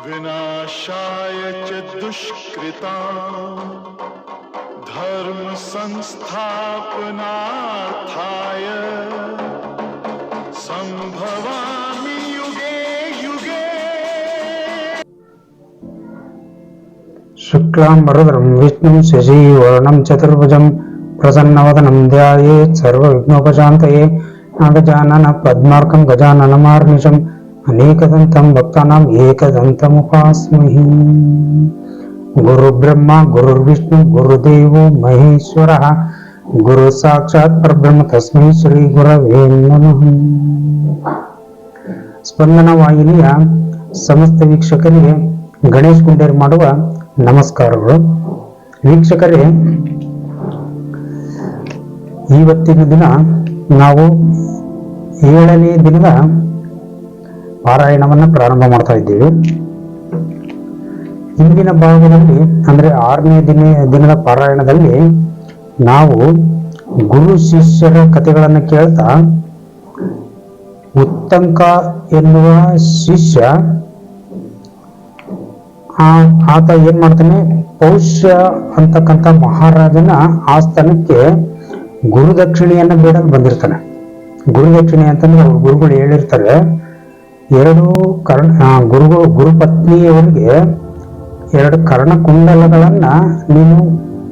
विनाशाय च दुष्कृता धर्म संस्थापनार्थाय संभवामि युगे युगे शुक्लाम्बरधरं विष्णुं शशिवर्णं चतुर्भुजं प्रसन्नवदनं ध्यायेत् सर्वविघ्नोपशान्तये नागजानन पद्मार्कं गजाननमार्निशम् ಅನೇಕದಂತಂ ಭಕ್ತಾನಾಂ ಏಕದಂತಮುಪಾಸ್ಮಹಿ ಗುರು ಬ್ರಹ್ಮ ಗುರುರ್ವಿಷ್ಣು ಗುರುದೇವೋ ಮಹೇಶ್ವರ, ಗುರು ಸಾಕ್ಷಾತ್ ಪರಬ್ರಹ್ಮ, ತಸ್ಮೈ ಶ್ರೀ ಗುರವೇ ನಮಃ. ಸ್ಪಂದನ ವಾಹಿನಿಯ ಸಮಸ್ತ ವೀಕ್ಷಕರಿಗೆ ಗಣೇಶ್ ಗುಂಡೇರ್ ಮಾಡುವ ನಮಸ್ಕಾರಗಳು. ವೀಕ್ಷಕರೇ, ಇವತ್ತಿನ ದಿನ ನಾವು ಏಳನೇ ದಿನದ ಪಾರಾಯಣವನ್ನು ಪ್ರಾರಂಭ ಮಾಡ್ತಾ ಇದ್ದೀವಿ. ಹಿಂದಿನ ಭಾಗದಲ್ಲಿ, ಅಂದ್ರೆ ಆರನೇ ದಿನ ದಿನದ ಪಾರಾಯಣದಲ್ಲಿ ನಾವು ಗುರು ಶಿಷ್ಯರ ಕಥೆಗಳನ್ನು ಕೇಳ್ತಾ, ಉತ್ತಂಕ ಎನ್ನುವ ಶಿಷ್ಯ ಆತ ಏನ್ ಮಾಡ್ತಾನೆ, ಪೌಷ್ಯ ಅಂತಕ್ಕಂಥ ಮಹಾರಾಜನ ಆಸ್ಥಾನಕ್ಕೆ ಗುರುದಕ್ಷಿಣೆಯನ್ನ ಬೇಡಲು ಬಂದಿರ್ತಾನೆ. ಗುರುದಕ್ಷಿಣೆ ಅಂತಂದ್ರೆ ಅವ್ರ ಗುರುಗಳು ಹೇಳಿರ್ತಾರೆ ಎರಡು ಕರ್ಣ ಗುರು ಗುರುಗಳು, ಗುರುಪತ್ನಿಯವರಿಗೆ ಎರಡು ಕರ್ಣಕುಂಡಲಗಳನ್ನು ನೀನು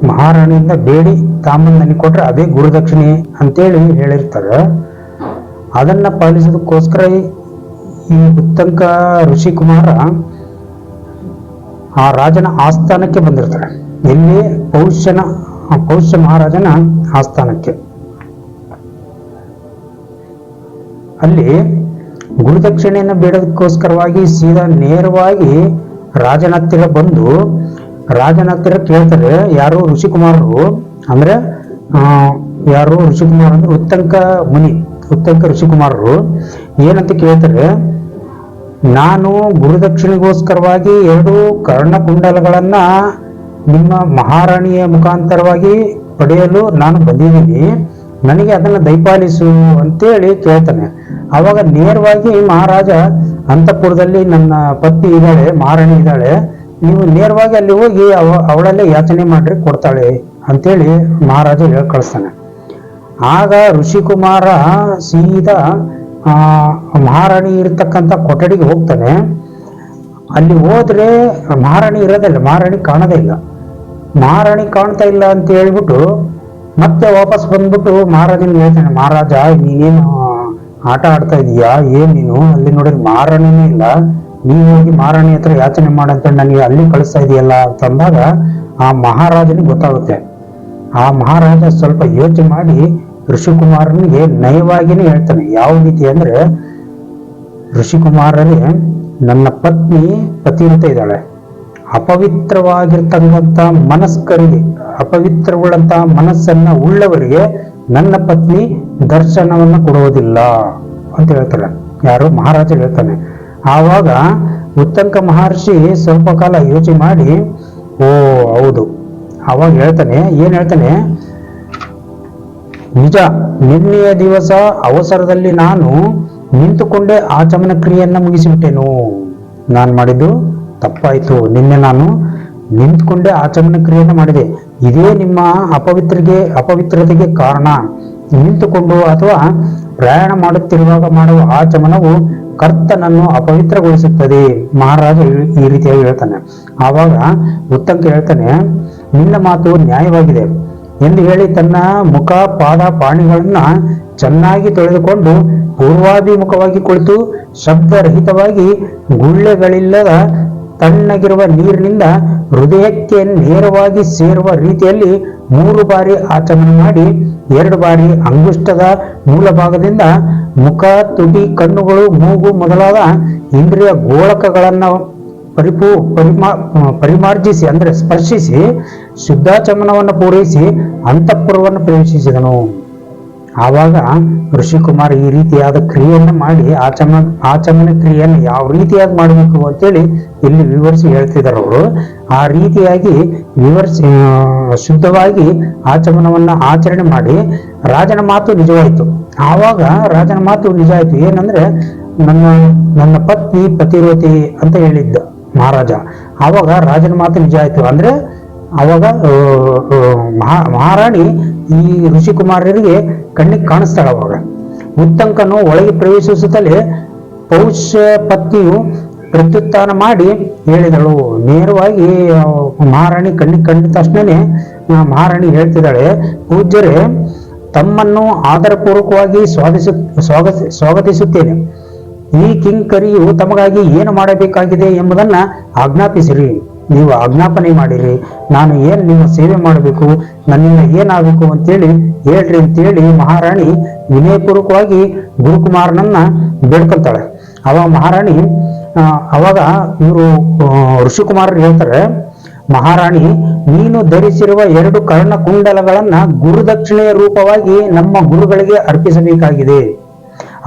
ಮಹಾರಾಣಿಯಿಂದ ಬೇಡಿ ತಾಂಬಂದು ಕೊಟ್ಟರೆ ಅದೇ ಗುರುದಕ್ಷಿಣೆ ಅಂತೇಳಿ ಹೇಳಿರ್ತಾರೆ. ಅದನ್ನ ಪಾಲಿಸೋದಕ್ಕೋಸ್ಕರ ಈ- ಉತ್ತಂಕ ಋಷಿಕುಮಾರ ಆ ರಾಜನ ಆಸ್ಥಾನಕ್ಕೆ ಬಂದಿರ್ತಾರೆ ಎಲ್ಲಿ ಪೌಷ್ಯನ ಪೌಷ್ಯ ಮಹಾರಾಜನ ಆಸ್ಥಾನಕ್ಕೆ. ಅಲ್ಲಿ ಗುರುದಕ್ಷಿಣೆಯನ್ನು ಬೇಡೋದಕ್ಕೋಸ್ಕರವಾಗಿ ಸೀದಾ ನೇರವಾಗಿ ರಾಜನ ಹತ್ತಿರ ಬಂದು, ರಾಜನ ಹತ್ತಿರ ಕೇಳ್ತಾರೆ, ಯಾರು ಋಷಿಕುಮಾರರು? ಅಂದ್ರೆ ಯಾರು ಋಷಿಕುಮಾರ್ ಅಂದ್ರೆ ಉತ್ತಂಕ ಮುನಿ, ಉತ್ತಂಕ ಋಷಿಕುಮಾರರು. ಏನಂತ ಕೇಳ್ತಾರೆ? ನಾನು ಗುರುದಕ್ಷಿಣೆಗೋಸ್ಕರವಾಗಿ ಎರಡು ಕರ್ಣಕುಂಡಲಗಳನ್ನ ನಿಮ್ಮ ಮಹಾರಾಣಿಯ ಮುಖಾಂತರವಾಗಿ ಪಡೆಯಲು ನಾನು ಬಂದಿದ್ದೀನಿ. ನನಗೆ ಅದನ್ನ ದಯಪಾಲಿಸು ಅಂತೇಳಿ ಕೇಳ್ತಾನೆ. ಅವಾಗ ನೇರವಾಗಿ ಮಹಾರಾಜ, ಅಂತಃಪುರದಲ್ಲಿ ನನ್ನ ಪತ್ನಿ ಇದ್ದಾಳೆ ಮಹಾರಾಣಿ ಇದ್ದಾಳೆ. ನೀವು ನೇರವಾಗಿ ಅಲ್ಲಿ ಹೋಗಿ ಅವ, ಅವಳಲ್ಲೇ ಯಾಚನೆ ಮಾಡ್ರಿ, ಕೊಡ್ತಾಳೆ ಅಂತೇಳಿ ಮಹಾರಾಜ ಹೇಳಿ, ಕಳಿಸ್ತಾನೆ. ಆಗ ಋಷಿಕುಮಾರ ಸೀದಾ ಮಹಾರಾಣಿ ಇರತಕ್ಕಂಥ ಕೊಠಡಿಗೆ ಹೋಗ್ತಾನೆ. ಅಲ್ಲಿ ಹೋದ್ರೆ ಮಹಾರಾಣಿ ಇರೋದಿಲ್ಲ ಮಹಾರಾಣಿ ಕಾಣೋದೇ ಇಲ್ಲ. ಮಹಾರಾಣಿ ಕಾಣ್ತಾ ಇಲ್ಲ ಅಂತ ಹೇಳ್ಬಿಟ್ಟು ಮತ್ತೆ ವಾಪಸ್ ಬಂದ್ಬಿಟ್ಟು ಮಹಾರಾಜನ ಹೇಳ್ತಾನೆ ಮಹಾರಾಜ ನೀನೇನು ಆಟ ಆಡ್ತಾ ಇದೀಯಾ? ಏನ್ ನೀನು? ಅಲ್ಲಿ ನೋಡಿದ್ರೆ ಮಹಾರಾಣಿನೇ ಇಲ್ಲ. ನೀ ಹೋಗಿ ಮಹಾರಾಣಿ ಹತ್ರ ಯಾಚನೆ ಮಾಡಂತ ನನಗೆ ಅಲ್ಲಿ ಕಳಿಸ್ತಾ ಇದೆಯಲ್ಲ ಅಂತಂದಾಗ ಆ ಮಹಾರಾಜನಿಗೆ ಗೊತ್ತಾಗುತ್ತೆ. ಆ ಮಹಾರಾಜ ಸ್ವಲ್ಪ ಯೋಚನೆ ಮಾಡಿ ಋಷಿಕುಮಾರನಿಗೆ ನಯವಾಗಿನೇ ಹೇಳ್ತಾನೆ. ಯಾವ ರೀತಿ ಅಂದ್ರೆ ಋಷಿಕುಮಾರನೇ ನನ್ನ ಪತ್ನಿ ಪತಿವ್ರತ ಇದ್ದಾಳೆ. ಅಪವಿತ್ರವಾಗಿರ್ತಕ್ಕಂಥ ಮನಸ್ಕರಿಗೆ ಅಪವಿತ್ರವುಳ್ಳಂತ ಮನಸ್ಸನ್ನ ಉಳ್ಳವರಿಗೆ ನನ್ನ ಪತ್ನಿ ದರ್ಶನವನ್ನ ಕೊಡುವುದಿಲ್ಲ ಅಂತ ಹೇಳ್ತಾರೆ ಯಾರು ಮಹಾರಾಜ ಹೇಳ್ತಾನೆ. ಆವಾಗ ಉತ್ತಂಕ ಮಹರ್ಷಿ ಸ್ವಲ್ಪ ಕಾಲ ಯೋಚನೆ ಮಾಡಿ, ಓ ಹೌದು. ಅವಾಗ ಹೇಳ್ತಾನೆ, ಏನ್ ಹೇಳ್ತಾನೆ? ನಿಜ ನಿನ್ನೆಯ ದಿವಸ ಅವಸರದಲ್ಲಿ ನಾನು ನಿಂತುಕೊಂಡೇ ಆಚಮನ ಕ್ರಿಯೆಯನ್ನ ಮುಗಿಸಿಬಿಟ್ಟೆನು. ನಾನು ಮಾಡಿದ್ದು ತಪ್ಪಾಯ್ತು. ನಿನ್ನೆ ನಾನು ನಿಂತ್ಕೊಂಡೇ ಆಚಮನ ಕ್ರಿಯೆಯನ್ನು ಮಾಡಿದೆ. ಇದೇ ನಿಮ್ಮ ಅಪವಿತ್ರಿಗೆ, ಅಪವಿತ್ರತೆಗೆ ಕಾರಣ. ನಿಂತುಕೊಂಡು ಅಥವಾ ಪ್ರಯಾಣ ಮಾಡುತ್ತಿರುವಾಗ ಮಾಡುವ ಆಚಮನವು ಕರ್ತನನ್ನು ಅಪವಿತ್ರಗೊಳಿಸುತ್ತದೆ. ಮಹಾರಾಜ ಈ- ರೀತಿಯಾಗಿ ಹೇಳ್ತಾನೆ. ಆವಾಗ ಉತ್ತಂಕ ಹೇಳ್ತಾನೆ, ನಿನ್ನ ಮಾತು ನ್ಯಾಯವಾಗಿದೆ ಎಂದು ಹೇಳಿ ತನ್ನ ಮುಖ, ಪಾದ, ಪಾಣಿಗಳನ್ನ ಚೆನ್ನಾಗಿ ತೊಳೆದುಕೊಂಡು ಪೂರ್ವಾಭಿಮುಖವಾಗಿ ಕುಳಿತು, ಶಬ್ದರಹಿತವಾಗಿ ಗುಳ್ಳೆಗಳಿಲ್ಲದ ತಣ್ಣಗಿರುವ ನೀರಿನಿಂದ ಹೃದಯಕ್ಕೆ ನೇರವಾಗಿ ಸೇರುವ ರೀತಿಯಲ್ಲಿ ಮೂರು ಬಾರಿ ಆಚಮನ ಮಾಡಿ, ಎರಡು ಬಾರಿ ಅಂಗುಷ್ಟದ ಮೂಲ ಭಾಗದಿಂದ ಮುಖ, ತುಟಿ, ಕಣ್ಣುಗಳು, ಮೂಗು ಮೊದಲಾದ ಇಂದ್ರಿಯ ಗೋಳಕಗಳನ್ನು ಪರಿಪೂ, ಪರಿಮಾ, ಪರಿಮಾರ್ಜಿಸಿ, ಅಂದರೆ ಸ್ಪರ್ಶಿಸಿ, ಶುದ್ಧಾಚಮನವನ್ನು ಪೂರೈಸಿ, ಅಂತಃಪುರವನ್ನು ಪ್ರವೇಶಿಸಿದನು. ಆವಾಗ ಋಷಿಕುಮಾರ್ ಈ ರೀತಿಯಾದ ಕ್ರಿಯೆಯನ್ನು ಮಾಡಿ ಆಚಮ, ಆಚಮನ ಕ್ರಿಯೆಯನ್ನು ಯಾವ ರೀತಿಯಾಗಿ ಮಾಡಬೇಕು ಅಂತೇಳಿ ಇಲ್ಲಿ ವಿವರಿಸಿ ಹೇಳ್ತಿದ್ದಾರೆ ಅವರು. ಆ ರೀತಿಯಾಗಿ ವಿವರಿಸಿ ಶುದ್ಧವಾಗಿ ಆಚಮನವನ್ನ ಆಚರಣೆ ಮಾಡಿ ರಾಜನ ಮಾತು ನಿಜವಾಯಿತು. ಆವಾಗ ರಾಜನ ಮಾತು ನಿಜ ಆಯ್ತು. ಏನಂದ್ರೆ, ನನ್ನ ನನ್ನ ಪತ್ನಿ ಪತಿರೋತಿ ಅಂತ ಹೇಳಿದ್ದ ಮಹಾರಾಜ. ಆವಾಗ ರಾಜನ ಮಾತು ನಿಜ ಆಯ್ತು. ಅಂದ್ರೆ ಅವಾಗ ಮಹಾ, ಮಹಾರಾಣಿ ಈ ಋಷಿಕುಮಾರರಿಗೆ ಕಣ್ಣಿಗೆ ಕಾಣಿಸ್ತಾಳೆ ಅವಾಗ. ಉತ್ತಂಕನು ಒಳಗೆ ಪ್ರವೇಶಿಸುತ್ತಲೇ ಪೌಷ ಪತ್ನಿಯು ಪ್ರತ್ಯುತ್ಥಾನ ಮಾಡಿ ಹೇಳಿದಳು. ನೇರವಾಗಿ ಮಹಾರಾಣಿ ಕಣ್ಣಿಗೆ ಕಂಡ ತಕ್ಷಣನೇ ಮಹಾರಾಣಿ ಹೇಳ್ತಿದ್ದಾಳೆ, ಪೂಜ್ಯರೇ, ತಮ್ಮನ್ನು ಆಧಾರಪೂರ್ವಕವಾಗಿ ಸ್ವಾಗತಿಸು ಸ್ವಾಗತ, ಸ್ವಾಗತಿಸುತ್ತೇನೆ. ಈ ಕಿಂಕರಿಯು ತಮಗಾಗಿ ಏನು ಮಾಡಬೇಕಾಗಿದೆ ಎಂಬುದನ್ನ ಆಜ್ಞಾಪಿಸಿರಿ. ನೀವು ಆಜ್ಞಾಪನೆ ಮಾಡಿರಿ, ನಾನು ಏನು ನಿಮ್ಮ ಸೇವೆ ಮಾಡಬೇಕು, ನನ್ನಿಂದ ಏನಾಗಬೇಕು ಅಂತೇಳಿ ಹೇಳ್ರಿ ಅಂತೇಳಿ ಮಹಾರಾಣಿ ವಿನಯಪೂರ್ವಕವಾಗಿ ಗುರುಕುಮಾರನನ್ನ ಬೇಡ್ಕೊಳ್ತಾಳೆ ಅವಾಗ ಮಹಾರಾಣಿ ಅವಾಗ ಇವರು ಋಷಿಕುಮಾರರು ಹೇಳ್ತಾರೆ, ಮಹಾರಾಣಿ, ನೀನು ಧರಿಸಿರುವ ಎರಡು ಕರ್ಣಕುಂಡಲಗಳನ್ನ ಗುರುದಕ್ಷಿಣೆಯ ರೂಪವಾಗಿ ನಮ್ಮ ಗುರುಗಳಿಗೆ ಅರ್ಪಿಸಬೇಕಾಗಿದೆ.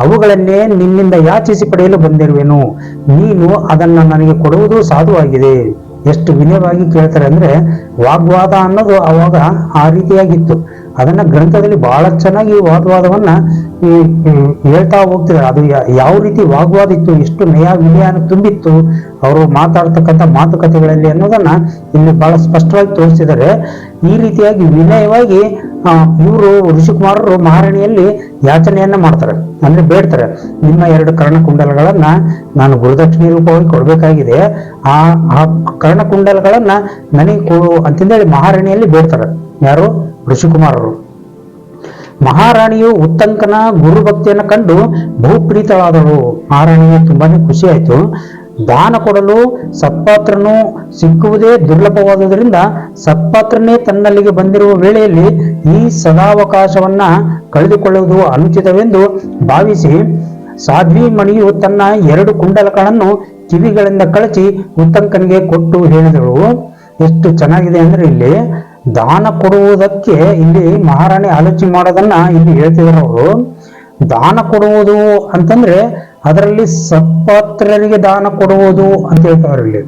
ಅವುಗಳನ್ನೇ ನಿನ್ನಿಂದ ಯಾಚಿಸಿ ಪಡೆಯಲು ಬಂದಿರುವೆನು. ನೀನು ಅದನ್ನು ನನಗೆ ಕೊಡುವುದು ಸಾಧುವಾಗಿದೆ. ಎಷ್ಟು ವಿನಯವಾಗಿ ಕೇಳ್ತಾರೆ ಅಂದ್ರೆ ವಾಗ್ವಾದ ಅನ್ನೋದು ಅವಾಗ ಆ ರೀತಿಯಾಗಿತ್ತು. ಅದನ್ನ ಗ್ರಂಥದಲ್ಲಿ ಬಹಳ ಚೆನ್ನಾಗಿ ವಾಗ್ವಾದವನ್ನ ಹೇಳ್ತಾ ಹೋಗ್ತಿದ್ದಾರೆ. ಅದು ಯಾವ ರೀತಿ ವಾಗ್ವಾದ ಇತ್ತು ಎಷ್ಟು ನಯ ವಿನಯನ ತುಂಬಿತ್ತು, ಅವರು ಮಾತಾಡ್ತಕ್ಕಂಥ ಮಾತುಕತೆಗಳಲ್ಲಿ ಅನ್ನೋದನ್ನ ಇಲ್ಲಿ ಬಹಳ ಸ್ಪಷ್ಟವಾಗಿ ತೋರಿಸಿದ್ದಾರೆ. ಈ ರೀತಿಯಾಗಿ ವಿನಯವಾಗಿ ಇವರು ಋಷಿಕುಮಾರರು ಮಹಾರಾಣಿಯಲ್ಲಿ ಯಾಚನೆಯನ್ನ ಮಾಡ್ತಾರೆ. ಅಂದ್ರೆ ಬೇಡ್ತಾರೆ. ನಿಮ್ಮ ಎರಡು ಕರ್ಣಕುಂಡಲಗಳನ್ನ ನಾನು ಗುರುದಕ್ಷಿಣೆ ರೂಪವಾಗಿ ಕೊಡಬೇಕಾಗಿದೆ. ಆ ಆ ಕರ್ಣಕುಂಡಲಗಳನ್ನ ನನಗೆ ಕೊಡು ಅಂತಂದೇಳಿ ಮಹಾರಾಣಿಯಲ್ಲಿ ಬೇಡ್ತಾರೆ. ಯಾರು? ಋಷಿಕುಮಾರರು. ಮಹಾರಾಣಿಯು ಉತ್ತಂಕನ ಗುರುಭಕ್ತಿಯನ್ನು ಕಂಡು ಬಹುಪ್ರೀತಳಾದಳು. ಮಹಾರಾಣಿಗೆ ತುಂಬಾನೇ ಖುಷಿ ಆಯ್ತು. ದಾನ ಕೊಡಲು ಸತ್ಪಾತ್ರನು ಸಿಕ್ಕುವುದೇ ದುರ್ಲಭವಾದುದರಿಂದ ಸತ್ಪಾತ್ರನೇ ತನ್ನಲ್ಲಿಗೆ ಬಂದಿರುವ ವೇಳೆಯಲ್ಲಿ ಈ ಸದಾವಕಾಶವನ್ನ ಕಳೆದುಕೊಳ್ಳುವುದು ಅನುಚಿತವೆಂದು ಭಾವಿಸಿ ಸಾಧ್ವಿ ಮಣಿಯು ತನ್ನ ಎರಡು ಕುಂಡಲಗಳನ್ನು ಕಿವಿಗಳಿಂದ ಕಳಚಿ ಉತ್ತಂಕನಿಗೆ ಕೊಟ್ಟು ಹೇಳಿದಳು. ಎಷ್ಟು ಚೆನ್ನಾಗಿದೆ ಅಂದ್ರೆ ಇಲ್ಲಿ ದಾನ ಕೊಡುವುದಕ್ಕೆ ಇಲ್ಲಿ ಮಹಾರಾಣಿ ಆಲೋಚನೆ ಮಾಡೋದನ್ನ ಇಲ್ಲಿ ಹೇಳ್ತಿದ್ರು ಅವರು. ದಾನ ಕೊಡುವುದು ಅಂತಂದ್ರೆ ಅದರಲ್ಲಿ ಸತ್ಪಾತ್ರರಿಗೆ ದಾನ ಕೊಡುವುದು ಅಂತ ಹೇಳ್ತಾರೆ ಇಲ್ಲಿ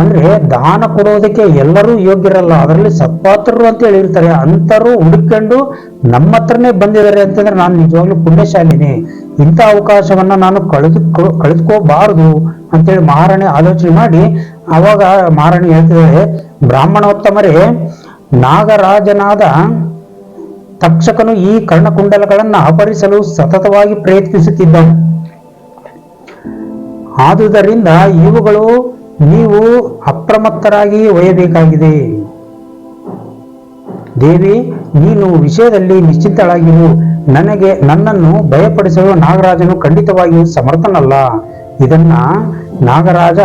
ಅಂದ್ರೆ ದಾನ ಕೊಡೋದಕ್ಕೆ ಎಲ್ಲರೂ ಯೋಗ್ಯರಲ್ಲ, ಅದರಲ್ಲಿ ಸತ್ಪಾತ್ರರು ಅಂತ ಹೇಳಿರ್ತಾರೆ, ಅಂತರೂ ಹುಡುಕೊಂಡು ನಮ್ಮ ಹತ್ರನೇ ಬಂದಿದ್ದಾರೆ ಅಂತಂದ್ರೆ ನಾನು ನಿಜವಾಗ್ಲೂ ಪುಣ್ಯಶಾಲಿನಿ, ಇಂಥ ಅವಕಾಶವನ್ನ ನಾನು ಕಳೆದು ಕಳೆದುಕೋಬಾರದು ಅಂತೇಳಿ ಮಹಾರಾಣಿ ಆಲೋಚನೆ ಮಾಡಿ ಅವಾಗ ಮಹಾರಾಣಿ ಹೇಳ್ತಿದ್ದಾರೆ, ಬ್ರಾಹ್ಮಣೋತ್ತಮರೇ ನಾಗರಾಜನಾದ ತಕ್ಷಕನು ಈ ಕರ್ಣಕುಂಡಲಗಳನ್ನು ಅಪರಿಸಲು ಸತತವಾಗಿ ಪ್ರಯತ್ನಿಸುತ್ತಿದ್ದನು ಆದುದರಿಂದ ಇವುಗಳು ನೀವು ಅಪ್ರಮತ್ತರಾಗಿ ಒಯ್ಯಬೇಕಾಗಿದೆ. ದೇವಿ, ನೀನು ವಿಷಯದಲ್ಲಿ ನಿಶ್ಚಿತಳಾಗಿರು. ನನಗೆ ನನ್ನನ್ನು ಭಯಪಡಿಸಲು ನಾಗರಾಜನು ಖಂಡಿತವಾಗಿಯೂ ಸಮರ್ಥನಲ್ಲ. ಇದನ್ನ ನಾಗರಾಜ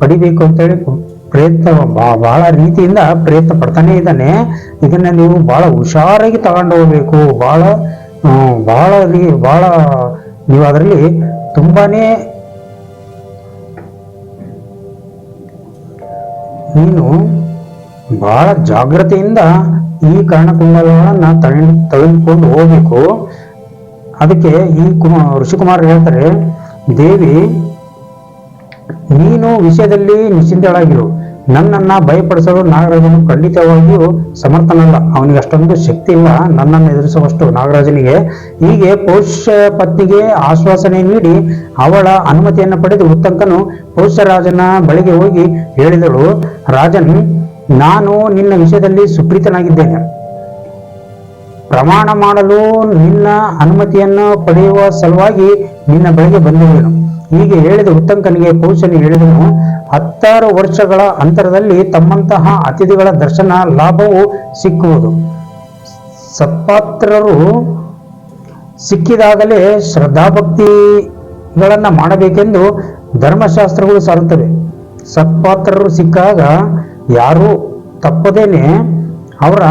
ಪಡಿಬೇಕು ಅಂತೇಳಿ ಪ್ರಯತ್ನ ಬಹಳ ರೀತಿಯಿಂದ ಪ್ರಯತ್ನ ಪಡ್ತಾನೆ ಇದ್ದಾನೆ. ಇದನ್ನ ನೀವು ಬಹಳ ಹುಷಾರಾಗಿ ತಗೊಂಡು ಹೋಗ್ಬೇಕು. ಬಹಳ ಬಹಳ ಬಹಳ ನೀವು ಅದರಲ್ಲಿ ತುಂಬಾನೇ ನೀನು ಬಹಳ ಜಾಗ್ರತೆಯಿಂದ ಈ ಕರ್ಣಕುಂಡಲಗಳನ್ನ ತಗೊಂಡು ತಳೆದುಕೊಂಡು ಹೋಗ್ಬೇಕು. ಅದಕ್ಕೆ ಈ ಕುಮ, ಋಷಿಕುಮಾರ್ ಹೇಳ್ತಾರೆ, ದೇವಿ ನೀನು ವಿಷಯದಲ್ಲಿ ನಿಶ್ಚಿಂತಳಾಗಿರು ನನ್ನನ್ನ ಭಯಪಡಿಸಲು ನಾಗರಾಜನು ಖಂಡಿತವಾಗಿಯೂ ಸಮರ್ಥನಲ್ಲ. ಅವನಿಗೆ ಅಷ್ಟೊಂದು ಶಕ್ತಿ ಇಲ್ಲ ನನ್ನನ್ನು ಎದುರಿಸುವಷ್ಟು ನಾಗರಾಜನಿಗೆ ಹೀಗೆ ಪೌಷ್ಯ ಪತ್ನಿಗೆ ಆಶ್ವಾಸನೆ ನೀಡಿ ಅವಳ ಅನುಮತಿಯನ್ನು ಪಡೆದು ಉತ್ತಂಕನು ಪೌಷ್ಯರಾಜನ ಬಳಿಗೆ ಹೋಗಿ ಹೇಳಿದಳು, ರಾಜನ್, ನಾನು ನಿನ್ನ ವಿಷಯದಲ್ಲಿ ಸುಪ್ರೀತನಾಗಿದ್ದೇನೆ. ಪ್ರಮಾಣ ಮಾಡಲು ನಿನ್ನ ಅನುಮತಿಯನ್ನು ಪಡೆಯುವ ಸಲುವಾಗಿ ನಿನ್ನ ಬಳಿಗೆ ಬಂದಿರುವೆನು ಹೀಗೆ ಹೇಳಿದ ಉತ್ತಂಕನಿಗೆ ಪೌಷನಿ ಹೇಳಿದನು, ಹತ್ತಾರು ವರ್ಷಗಳ ಅಂತರದಲ್ಲಿ ತಮ್ಮಂತಹ ಅತಿಥಿಗಳ ದರ್ಶನ ಲಾಭವು ಸಿಕ್ಕುವುದು. ಸತ್ಪಾತ್ರರು ಸಿಕ್ಕಿದಾಗಲೇ ಶ್ರದ್ಧಾಭಕ್ತಿಗಳನ್ನ ಮಾಡಬೇಕೆಂದು ಧರ್ಮಶಾಸ್ತ್ರಗಳು ಸಾರುತ್ತವೆ. ಸತ್ಪಾತ್ರರು ಸಿಕ್ಕಾಗ ಯಾರು ತಪ್ಪದೇನೆ ಅವರ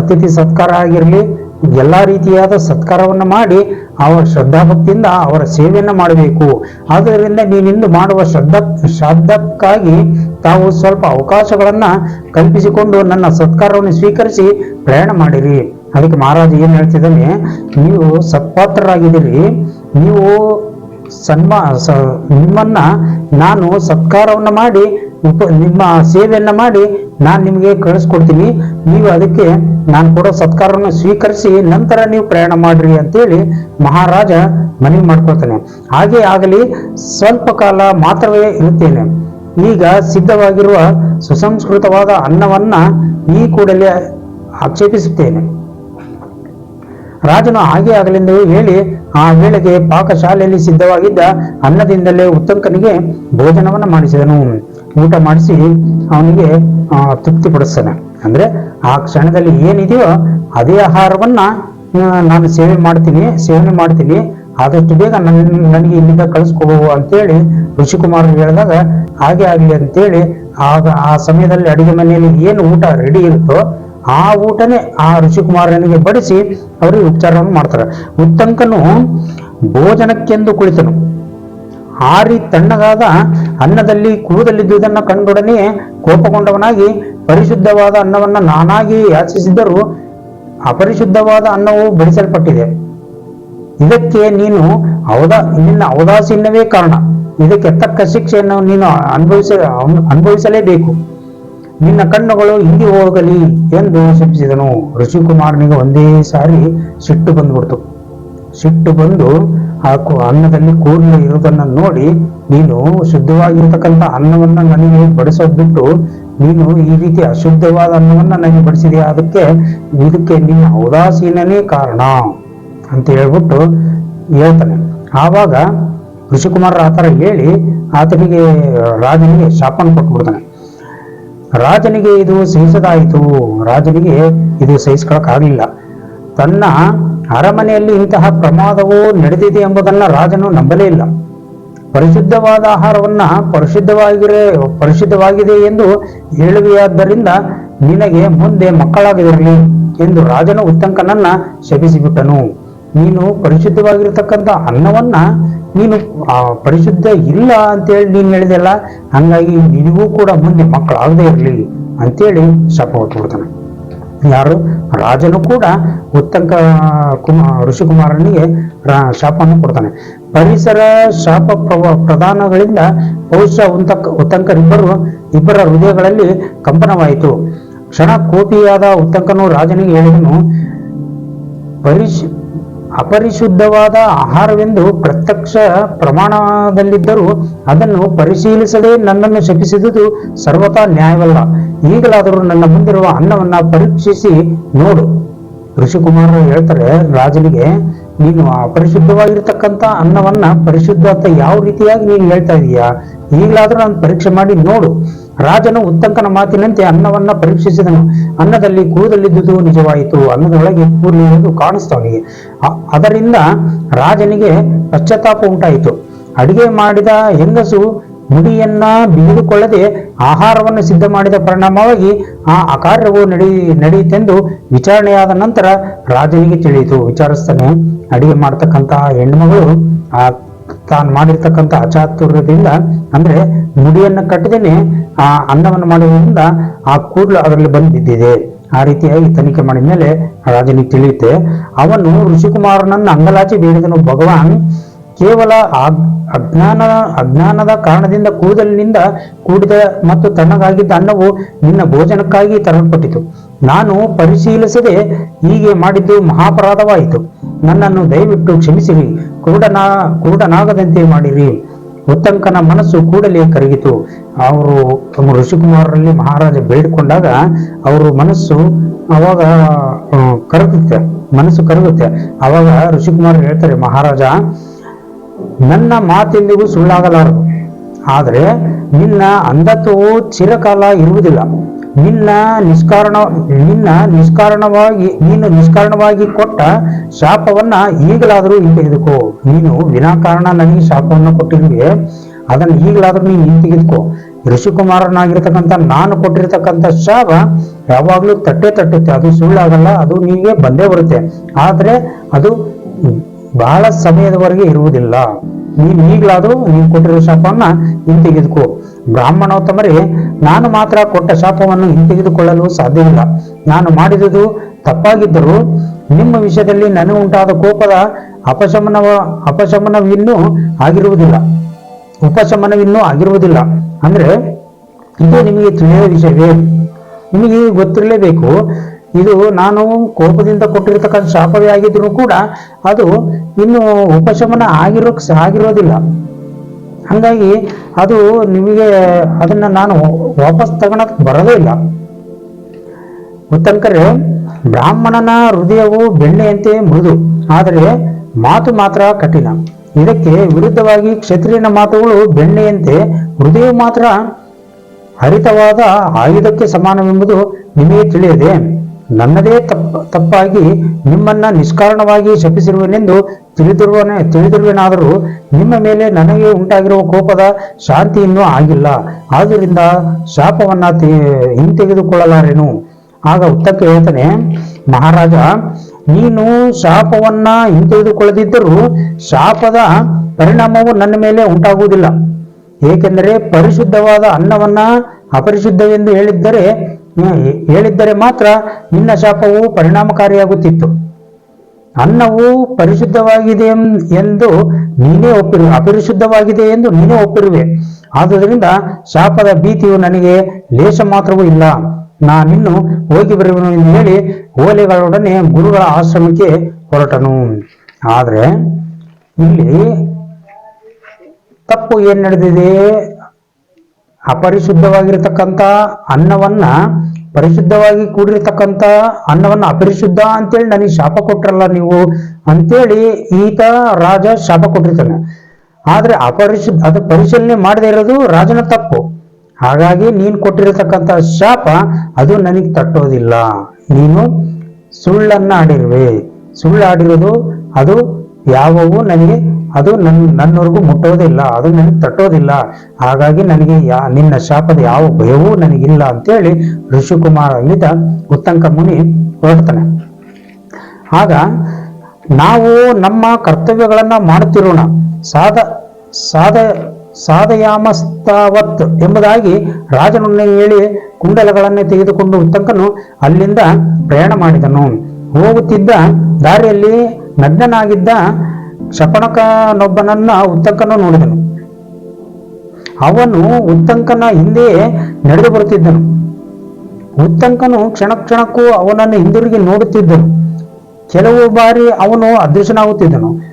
ಅತಿಥಿ ಸತ್ಕಾರ ಆಗಿರಲಿ ಎಲ್ಲಾ ರೀತಿಯಾದ ಸತ್ಕಾರವನ್ನು ಮಾಡಿ ಅವರ ಶ್ರದ್ಧಾಭಕ್ತಿಯಿಂದ ಅವರ ಸೇವೆಯನ್ನು ಮಾಡಬೇಕು. ಆದ್ದರಿಂದ ನೀನಿಂದು ಮಾಡುವ ಶ್ರದ್ಧ, ಶ್ರಾದ್ದಕ್ಕಾಗಿ ತಾವು ಸ್ವಲ್ಪ ಅವಕಾಶಗಳನ್ನು ಕಲ್ಪಿಸಿಕೊಂಡು ನನ್ನ ಸತ್ಕಾರವನ್ನು ಸ್ವೀಕರಿಸಿ ಪ್ರಯಾಣ ಮಾಡಿರಿ. ಅದಕ್ಕೆ ಮಹಾರಾಜ ಏನು ಹೇಳ್ತಿದ್ದಾನೆ, ನೀವು ಸತ್ಪಾತ್ರರಾಗಿದ್ದೀರಿ. ನೀವು ಸನ್ಮಾ, ಸ, ನಿಮ್ಮನ್ನ ನಾನು ಸತ್ಕಾರವನ್ನು ಮಾಡಿ ಉಪ ನಿಮ್ಮ ಸೇವೆಯನ್ನ ಮಾಡಿ ನಾನು ನಿಮಗೆ ಕಳಿಸ್ಕೊಡ್ತೀನಿ. ನೀವು ಅದಕ್ಕೆ ನಾನು ಕೊಡೋ ಸತ್ಕಾರವನ್ನು ಸ್ವೀಕರಿಸಿ ನಂತರ ನೀವು ಪ್ರಯಾಣ ಮಾಡ್ರಿ ಅಂತೇಳಿ ಮಹಾರಾಜ ಮನವಿ ಮಾಡ್ಕೊಳ್ತಾನೆ. ಹಾಗೆ ಆಗಲಿ ಸ್ವಲ್ಪ ಕಾಲ ಮಾತ್ರವೇ ಇರುತ್ತೇನೆ. ಈಗ ಸಿದ್ಧವಾಗಿರುವ ಸುಸಂಸ್ಕೃತವಾದ ಅನ್ನವನ್ನ ಈ ಕೂಡಲೇ ಆಕ್ಷೇಪಿಸುತ್ತೇನೆ. ರಾಜನು ಹಾಗೆ ಆಗಲೆಂದು ಹೇಳಿ ಆ ವೇಳೆಗೆ ಪಾಕಶಾಲೆಯಲ್ಲಿ ಸಿದ್ಧವಾಗಿದ್ದ ಅನ್ನದಿಂದಲೇ ಉತ್ತಂಕನಿಗೆ ಭೋಜನವನ್ನ ಮಾಡಿಸಿದನು. ಊಟ ಮಾಡಿಸಿ ಅವನಿಗೆ ತೃಪ್ತಿ ಪಡಿಸ್ತಾನೆ. ಅಂದ್ರೆ ಆ ಕ್ಷಣದಲ್ಲಿ ಏನಿದೆಯೋ ಅದೇ ಆಹಾರವನ್ನ ನಾನು ಸೇವೆ ಮಾಡ್ತೀನಿ, ಸೇವನೆ ಮಾಡ್ತೀನಿ, ಆದಷ್ಟು ಬೇಗ ನನ್, ನನಗೆ ಇಲ್ಲಿಂದ ಕಳಿಸ್ಕೊಡು ಅಂತೇಳಿ ಋಷಿಕುಮಾರ್ ಹೇಳಿದಾಗ, ಹಾಗೆ ಆಗಲಿ ಅಂತೇಳಿ, ಆಗ ಆ ಸಮಯದಲ್ಲಿ ಅಡಿಗೆ ಮನೆಯಲ್ಲಿ ಏನು ಊಟ ರೆಡಿ ಇರುತ್ತೋ ಆ ಊಟನೇ ಆ ಋಷಿಕುಮಾರನಿಗೆ ಬಡಿಸಿ ಅವರಿಗೆ ಉಪಚಾರವನ್ನು ಮಾಡ್ತಾರೆ. ಉತ್ತಂಕನು ಭೋಜನಕ್ಕೆಂದು ಕುಳಿತನು. ಆರಿ ತಣ್ಣಗಾದ ಅನ್ನದಲ್ಲಿ ಕೂದಲಿದ್ದುದನ್ನ ಕಂಡೊಡನೆ ಕೋಪಗೊಂಡವನಾಗಿ ಪರಿಶುದ್ಧವಾದ ಅನ್ನವನ್ನ ನಾನಾಗಿ ಯಾಚಿಸಿದ್ದರೂ ಅಪರಿಶುದ್ಧವಾದ ಅನ್ನವು ಬಡಿಸಲ್ಪಟ್ಟಿದೆ ಇದಕ್ಕೆ ನೀನು ಅವದಾ, ನಿನ್ನ ಔದಾಸೀನ್ಯವೇ ಕಾರಣ. ಇದಕ್ಕೆ ತಕ್ಕ ಶಿಕ್ಷೆಯನ್ನು ನೀನು ಅನುಭವಿಸ ಅನುಭವಿಸಲೇಬೇಕು. ನಿನ್ನ ಕಣ್ಣುಗಳು ಹಿಂದಿ ಹೋಗಲಿ ಎಂದು ಶಪಿಸಿದನು. ಋಷಿಕುಮಾರನಿಗೆ ಒಂದೇ ಸಾರಿ ಸಿಟ್ಟು ಬಂದ್ಬಿಡ್ತು. ಸಿಟ್ಟು ಬಂದು ಆ ಕು- ಅನ್ನದಲ್ಲಿ ಕೂದಲು ಇರುವುದನ್ನ ನೋಡಿ ನೀನು ಶುದ್ಧವಾಗಿರ್ತಕ್ಕಂಥ ಅನ್ನವನ್ನ ನನಗೆ ಬಡಿಸೋದ್ ಬಿಟ್ಟು ನೀನು ಈ ರೀತಿ ಅಶುದ್ಧವಾದ ಅನ್ನವನ್ನ ನನಗೆ ಬಡಿಸಿದೆಯಾ? ಅದಕ್ಕೆ ಇದಕ್ಕೆ ನಿನ್ನ ಔದಾಸೀನನೇ ಕಾರಣ ಅಂತ ಹೇಳ್ಬಿಟ್ಟು ಹೇಳ್ತಾನೆ. ಆವಾಗ ಋಷಿಕುಮಾರ್ ಆ ಥರ ಹೇಳಿ ಆತನಿಗೆ, ರಾಜನಿಗೆ ಶಾಪನ ಕೊಟ್ಬಿಡ್ತಾನೆ. ರಾಜನಿಗೆ ಇದು ಸಹಿಸದಾಯಿತು. ರಾಜನಿಗೆ ಇದು ಸಹಿಸ್ಕೊಳಕ್ ಆಗ್ಲಿಲ್ಲ ತನ್ನ ಅರಮನೆಯಲ್ಲಿ ಇಂತಹ ಪ್ರಮಾದವು ನಡೆದಿದೆ ಎಂಬುದನ್ನ ರಾಜನು ನಂಬಲೇ ಇಲ್ಲ. ಪರಿಶುದ್ಧವಾದ ಆಹಾರವನ್ನ ಪರಿಶುದ್ಧವಾಗಿರೇ ಪರಿಶುದ್ಧವಾಗಿದೆ ಎಂದು ಹೇಳುವೆಯಾದ್ದರಿಂದ ನಿನಗೆ ಮುಂದೆ ಮಕ್ಕಳಾಗದಿರಲಿ ಎಂದು ರಾಜನು ಉತ್ತಂಕನನ್ನ ಶಪಿಸಿಬಿಟ್ಟನು. ನೀನು ಪರಿಶುದ್ಧವಾಗಿರತಕ್ಕಂಥ ಅನ್ನವನ್ನ ನೀನು ಆ, ಪರಿಶುದ್ಧ ಇಲ್ಲ ಅಂತೇಳಿ ನೀನು ಹೇಳಿದೆಲ್ಲ ಹಂಗಾಗಿ ನಿನಗೂ ಕೂಡ ಮುಂದೆ ಮಕ್ಕಳಾಗದೇ ಇರಲಿ ಅಂತೇಳಿ ಶಾಪ ಹೊತ್ಬಿಡ್ತಾನೆ ಯಾರು? ರಾಜನು ಕೂಡ ಉತ್ತಂಕ ಕುಮಾರ್ ಋಷಿಕುಮಾರನಿಗೆ ರಾ- ಶಾಪವನ್ನು ಕೊಡ್ತಾನೆ. ಪರಿಸರ ಶಾಪ ಪ್ರವ, ಪ್ರಧಾನಗಳಿಂದ ಬಹುಶಃ ಉತ್ತಂಕ ಉತ್ತಂಕರಿಬ್ಬರು ಇಬ್ಬರ ಹೃದಯಗಳಲ್ಲಿ ಕಂಪನವಾಯಿತು. ಕ್ಷಣ ಕೋಪಿಯಾದ ಉತ್ತಂಕನು ರಾಜನಿಗೆ ಹೇಳಿದನು, ಪರಿಶ್ ಅಪರಿಶುದ್ಧವಾದ ಆಹಾರವೆಂದು ಪ್ರತ್ಯಕ್ಷ ಪ್ರಮಾಣದಲ್ಲಿದ್ದರೂ ಅದನ್ನು ಪರಿಶೀಲಿಸದೆ ನನ್ನನ್ನು ಶಪಿಸಿದುದು ಸರ್ವತಾ ನ್ಯಾಯವಲ್ಲ. ಈಗಲಾದರೂ ನನ್ನ ಮುಂದಿರುವ ಅನ್ನವನ್ನ ಪರೀಕ್ಷಿಸಿ ನೋಡು. ಋಷಿಕುಮಾರರು ಹೇಳ್ತಾರೆ, ರಾಜನಿಗೆ, ನೀನು ಅಪರಿಶುದ್ಧವಾಗಿರ್ತಕ್ಕಂಥ ಅನ್ನವನ್ನ ಪರಿಶುದ್ಧ ಅಂತ ಯಾವ ರೀತಿಯಾಗಿ ನೀನು ಹೇಳ್ತಾ ಇದೀಯಾ? ಈಗಲಾದರೂ ನಾನು ಪರೀಕ್ಷೆ ಮಾಡಿ ನೋಡು. ರಾಜನು ಉತ್ತಂಕನ ಮಾತಿನಂತೆ ಅನ್ನವನ್ನ ಪರೀಕ್ಷಿಸಿದನು. ಅನ್ನದಲ್ಲಿ ಕೂದಲಿದ್ದುದು ನಿಜವಾಯಿತು. ಅನ್ನದೊಳಗೆ ಕೂದಲಿರುವುದು ಕಾಣಿಸ್ತವನಿಗೆ ಅದರಿಂದ ರಾಜನಿಗೆ ಪಶ್ಚಾತ್ತಾಪ ಉಂಟಾಯಿತು. ಅಡಿಗೆ ಮಾಡಿದ ಹೆಂಗಸು ಮುಡಿಯನ್ನ ಬೀಳುಕೊಳ್ಳದೆ ಆಹಾರವನ್ನು ಸಿದ್ಧ ಮಾಡಿದ ಪರಿಣಾಮವಾಗಿ ಆ ಅಕಾರ್ಯವು ನಡಿ, ನಡೆಯಿತೆಂದು ವಿಚಾರಣೆಯಾದ ನಂತರ ರಾಜನಿಗೆ ತಿಳಿಯಿತು. ವಿಚಾರಿಸ್ತಾನೆ ಅಡಿಗೆ ಮಾಡ್ತಕ್ಕಂತಹ ಹೆಣ್ಣುಮಗಳು ಆ ತಾನು ಮಾಡಿರ್ತಕ್ಕಂಥ ಅಚಾತುರ್ಯದಿಂದ, ಅಂದ್ರೆ ಮುಡಿಯನ್ನ ಕಟ್ಟದೇನೆ ಆ ಅನ್ನವನ್ನು ಮಾಡೋದ್ರಿಂದ ಆ ಕೂದಲು ಅದರಲ್ಲಿ ಬಂದು ಬಿದ್ದಿದೆ ಆ ರೀತಿಯಾಗಿ ತನಿಖೆ ಮಾಡಿದ ಮೇಲೆ ರಾಜನಿಗೆ ತಿಳಿಯುತ್ತೆ, ಅವನು ಋಷಿಕುಮಾರನನ್ನು ಅಂಗಲಾಚಿ ಬೇಡಿದನು. ಭಗವಾನ್, ಕೇವಲ ಅಜ್ಞಾನ, ಅಜ್ಞಾನದ ಕಾರಣದಿಂದ ಕೂದಲಿನಿಂದ ಕೂಡಿದ ಮತ್ತು ತಣ್ಣಗಾಗಿದ್ದ ಅನ್ನವು ನಿನ್ನ ಭೋಜನಕ್ಕಾಗಿ ತರಲ್ಪಟ್ಟಿತು. ನಾನು ಪರಿಶೀಲಿಸದೆ ಹೀಗೆ ಮಾಡಿದ್ದು ಮಹಾಪರಾಧವಾಯಿತು. ನನ್ನನ್ನು ದಯವಿಟ್ಟು ಕ್ಷಮಿಸಿರಿ. ಕುರುಡನ, ಕುರುಡನಾಗದಂತೆ ಮಾಡಿರಿ. ಉತ್ತಂಕನ ಮನಸ್ಸು ಕೂಡಲೇ ಕರಗಿತು. ಅವರು ತಮ್ಮ ಋಷಿಕುಮಾರರಲ್ಲಿ ಮಹಾರಾಜ ಬೇಡಿಕೊಂಡಾಗ ಅವರು ಮನಸ್ಸು ಅವಾಗ ಕರಗುತ್ತೆ. ಮನಸ್ಸು ಕರಗುತ್ತೆ. ಅವಾಗ ಋಷಿಕುಮಾರ್ ಹೇಳ್ತಾರೆ, ಮಹಾರಾಜ, ನನ್ನ ಮಾತೆಂದಿಗೂ ಸುಳ್ಳಾಗಲಾರದು. ಆದರೆ ನಿನ್ನ ಅಂಧತ್ವವು ಚಿರಕಾಲ ಇರುವುದಿಲ್ಲ. ನಿನ್ನ ನಿಷ್ಕಾರಣ, ನಿನ್ನ ನಿಷ್ಕಾರಣವಾಗಿ, ನೀನು ನಿಷ್ಕಾರಣವಾಗಿ ಕೊಟ್ಟ ಶಾಪವನ್ನ ಈಗಲಾದರೂ ಹಿಂತೆಗೆದುಕೋ ನೀನು ವಿನಾಕಾರಣ ನನಗೆ ಶಾಪವನ್ನ ಕೊಟ್ಟಿರುವೆ. ಅದನ್ನು ಈಗಲಾದರೂ ನೀನು ಹಿಂತೆಗೆದುಕೋ ಋಷಿಕುಮಾರನಾಗಿರ್ತಕ್ಕಂಥ ನಾನು ಕೊಟ್ಟಿರ್ತಕ್ಕಂಥ ಶಾಪ ಯಾವಾಗಲೂ ತಟ್ಟೆ ತಟ್ಟುತ್ತೆ. ಅದು ಸುಳ್ಳಾಗಲ್ಲ, ಅದು ನಿಮಗೆ ಬಂದೇ ಬರುತ್ತೆ. ಆದರೆ ಅದು ಬಹಳ ಸಮಯದವರೆಗೆ ಇರುವುದಿಲ್ಲ. ನೀನ್ ಈಗಲಾದರೂ ನೀವು ಕೊಟ್ಟಿರೋ ಶಾಪವನ್ನ ಹಿಂತೆಗೆದುಕೋ ಬ್ರಾಹ್ಮಣೋತ್ತಮರೇ, ನಾನು ಮಾತ್ರ ಕೊಟ್ಟ ಶಾಪವನ್ನು ಹಿಂತೆಗೆದುಕೊಳ್ಳಲು ಸಾಧ್ಯವಿಲ್ಲ. ನಾನು ಮಾಡಿದುದು ತಪ್ಪಾಗಿದ್ದರೂ ನಿಮ್ಮ ವಿಷಯದಲ್ಲಿ ನನಗೆ ಉಂಟಾದ ಕೋಪದ ಅಪಶಮನವ, ಅಪಶಮನವಿನ್ನೂ ಆಗಿರುವುದಿಲ್ಲ. ಉಪಶಮನವಿನ್ನೂ ಆಗಿರುವುದಿಲ್ಲ. ಅಂದ್ರೆ ಇದು ನಿಮಗೆ ತಿಳಿಯದ ವಿಷಯವೇ? ನಿಮಗೆ ಗೊತ್ತಿರಲೇಬೇಕು ಇದು ನಾನು ಕೋಪದಿಂದ ಕೊಟ್ಟಿರ್ತಕ್ಕಂಥ ಶಾಪವೇ ಆಗಿದ್ರು ಕೂಡ ಅದು ಇನ್ನು ಉಪಶಮನ ಆಗಿರೋ ಆಗಿರೋದಿಲ್ಲ. ಹಂಗಾಗಿ ಅದು ನಿಮಗೆ ಅದನ್ನ ನಾನು ವಾಪಸ್ ತಗೊಳಕ್ ಬರೋದೇ ಇಲ್ಲ. ಉತ್ತಂಕರೇ ಬ್ರಾಹ್ಮಣನ ಹೃದಯವು ಬೆಣ್ಣೆಯಂತೆ ಮೃದು, ಆದರೆ ಮಾತು ಮಾತ್ರ ಕಠಿಣ. ಇದಕ್ಕೆ ವಿರುದ್ಧವಾಗಿ ಕ್ಷತ್ರಿಯನ ಮಾತುಗಳು ಬೆಣ್ಣೆಯಂತೆ, ಹೃದಯ ಮಾತ್ರ ಹರಿತವಾದ ಆಯುಧಕ್ಕೆ ಸಮಾನವೆಂಬುದು ನಿಮಗೆ ತಿಳಿಯದೆ? ನನ್ನದೇ ತಪ್ಪ, ತಪ್ಪಾಗಿ ನಿಮ್ಮನ್ನ ನಿಷ್ಕಾರಣವಾಗಿ ಶಪಿಸಿರುವನೆಂದು ತಿಳಿದಿರುವನೆ, ತಿಳಿದಿರುವೆನಾದರೂ ನಿಮ್ಮ ಮೇಲೆ ನನಗೆ ಉಂಟಾಗಿರುವ ಕೋಪದ ಶಾಂತಿ ಇನ್ನೂ ಆಗಿಲ್ಲ. ಆದ್ದರಿಂದ ಶಾಪವನ್ನ ಹಿಂತೆಗೆದುಕೊಳ್ಳಲಾರೆನು? ಆಗ ಉತ್ತಕ್ಕೆ ಹೇಳ್ತಾನೆ, ಮಹಾರಾಜ, ನೀನು ಶಾಪವನ್ನ ಹಿಂತೆಗೆದುಕೊಳ್ಳದಿದ್ದರೂ ಶಾಪದ ಪರಿಣಾಮವು ನನ್ನ ಮೇಲೆ ಉಂಟಾಗುವುದಿಲ್ಲ. ಏಕೆಂದರೆ ಪರಿಶುದ್ಧವಾದ ಅನ್ನವನ್ನ ಅಪರಿಶುದ್ಧವೆಂದು ಹೇಳಿದ್ದರೆ ಹೇಳಿದ್ದರೆ ಮಾತ್ರ ನಿನ್ನ ಶಾಪವು ಪರಿಣಾಮಕಾರಿಯಾಗುತ್ತಿತ್ತು. ಅನ್ನವು ಪರಿಶುದ್ಧವಾಗಿದೆ ಎಂದು ನೀನೇ ಒಪ್ಪಿರು, ಅಪರಿಶುದ್ಧವಾಗಿದೆ ಎಂದು ನೀನೇ ಒಪ್ಪಿರುವೆ. ಆದುದರಿಂದ ಶಾಪದ ಭೀತಿಯು ನನಗೆ ಲೇಷ ಮಾತ್ರವೂ ಇಲ್ಲ. ನಾನಿನ್ನು ಹೋಗಿ ಬರುವನು ಎಂದು ಹೇಳಿ ಓಲೆಗಳೊಡನೆ ಗುರುಗಳ ಆಶ್ರಮಕ್ಕೆ ಹೊರಟನು. ಆದರೆ ಇಲ್ಲಿ ತಪ್ಪು ಏನ್ ನಡೆದಿದೆ? ಅಪರಿಶುದ್ಧವಾಗಿರತಕ್ಕಂತ ಅನ್ನವನ್ನ ಪರಿಶುದ್ಧವಾಗಿ ಕೂಡಿರತಕ್ಕಂತ ಅನ್ನವನ್ನ ಅಪರಿಶುದ್ಧ ಅಂತೇಳಿ ನನಗೆ ಶಾಪ ಕೊಟ್ರಲ್ಲ ನೀವು ಅಂತೇಳಿ ಈತ ರಾಜ ಶಾಪ ಕೊಟ್ಟಿರ್ತಾನೆ. ಆದ್ರೆ ಅಪರಿಶುದ್ಧ, ಅದು ಪರಿಶೀಲನೆ ಮಾಡದೇ ಇರೋದು ರಾಜನ ತಪ್ಪು. ಹಾಗಾಗಿ ನೀನು ಕೊಟ್ಟಿರತಕ್ಕಂತ ಶಾಪ ಅದು ನನಗೆ ತಟ್ಟೋದಿಲ್ಲ. ನೀನು ಸುಳ್ಳನ್ನ ಆಡಿರುವೆ. ಸುಳ್ಳು ಆಡಿರೋದು ಅದು ಯಾವವು ನನಗೆ ಅದು ನನ್ನ ನನ್ನವರೆಗೂ ಮುಟ್ಟೋದಿಲ್ಲ ಅದು ನನಗೆ ತಟ್ಟೋದಿಲ್ಲ. ಹಾಗಾಗಿ ನನಗೆ ಯಾ, ನಿನ್ನ ಶಾಪದ ಯಾವ ಭಯವೂ ನನಗಿಲ್ಲ ಅಂತೇಳಿ ಋಷಿಕುಮಾರ ಅಲ್ಲಿದ್ದ ಉತ್ತಂಕ ಮುನಿ ಹೊರಡ್ತಾನೆ. ಆಗ ನಾವು ನಮ್ಮ ಕರ್ತವ್ಯಗಳನ್ನ ಮಾಡುತ್ತಿರೋಣ. ಸಾದ ಸಾಧ ಸಾಧಯಾಮಸ್ತಾವತ್ ಎಂಬುದಾಗಿ ರಾಜನನ್ನು ಹೇಳಿ ಕುಂಡಲಗಳನ್ನೇ ತೆಗೆದುಕೊಂಡು ಉತ್ತಂಕನು ಅಲ್ಲಿಂದ ಪ್ರಯಾಣ ಮಾಡಿದನು. ಹೋಗುತ್ತಿದ್ದ ದಾರಿಯಲ್ಲಿ ನಗ್ನನಾಗಿದ್ದ ಕ್ಷಪಣಕನೊಬ್ಬನನ್ನ ಉತ್ತಂಕನು ನೋಡಿದನು. ಅವನು ಉತ್ತಂಕನ ಹಿಂದೆಯೇ ನಡೆದು ಬರುತ್ತಿದ್ದನು. ಉತ್ತಂಕನು ಕ್ಷಣ ಕ್ಷಣಕ್ಕೂ ಅವನನ್ನು ಹಿಂದಿರುಗಿ ನೋಡುತ್ತಿದ್ದನು. ಕೆಲವು ಬಾರಿ ಅವನು ಅದೃಶ್ಯನಾಗುತ್ತಿದ್ದನು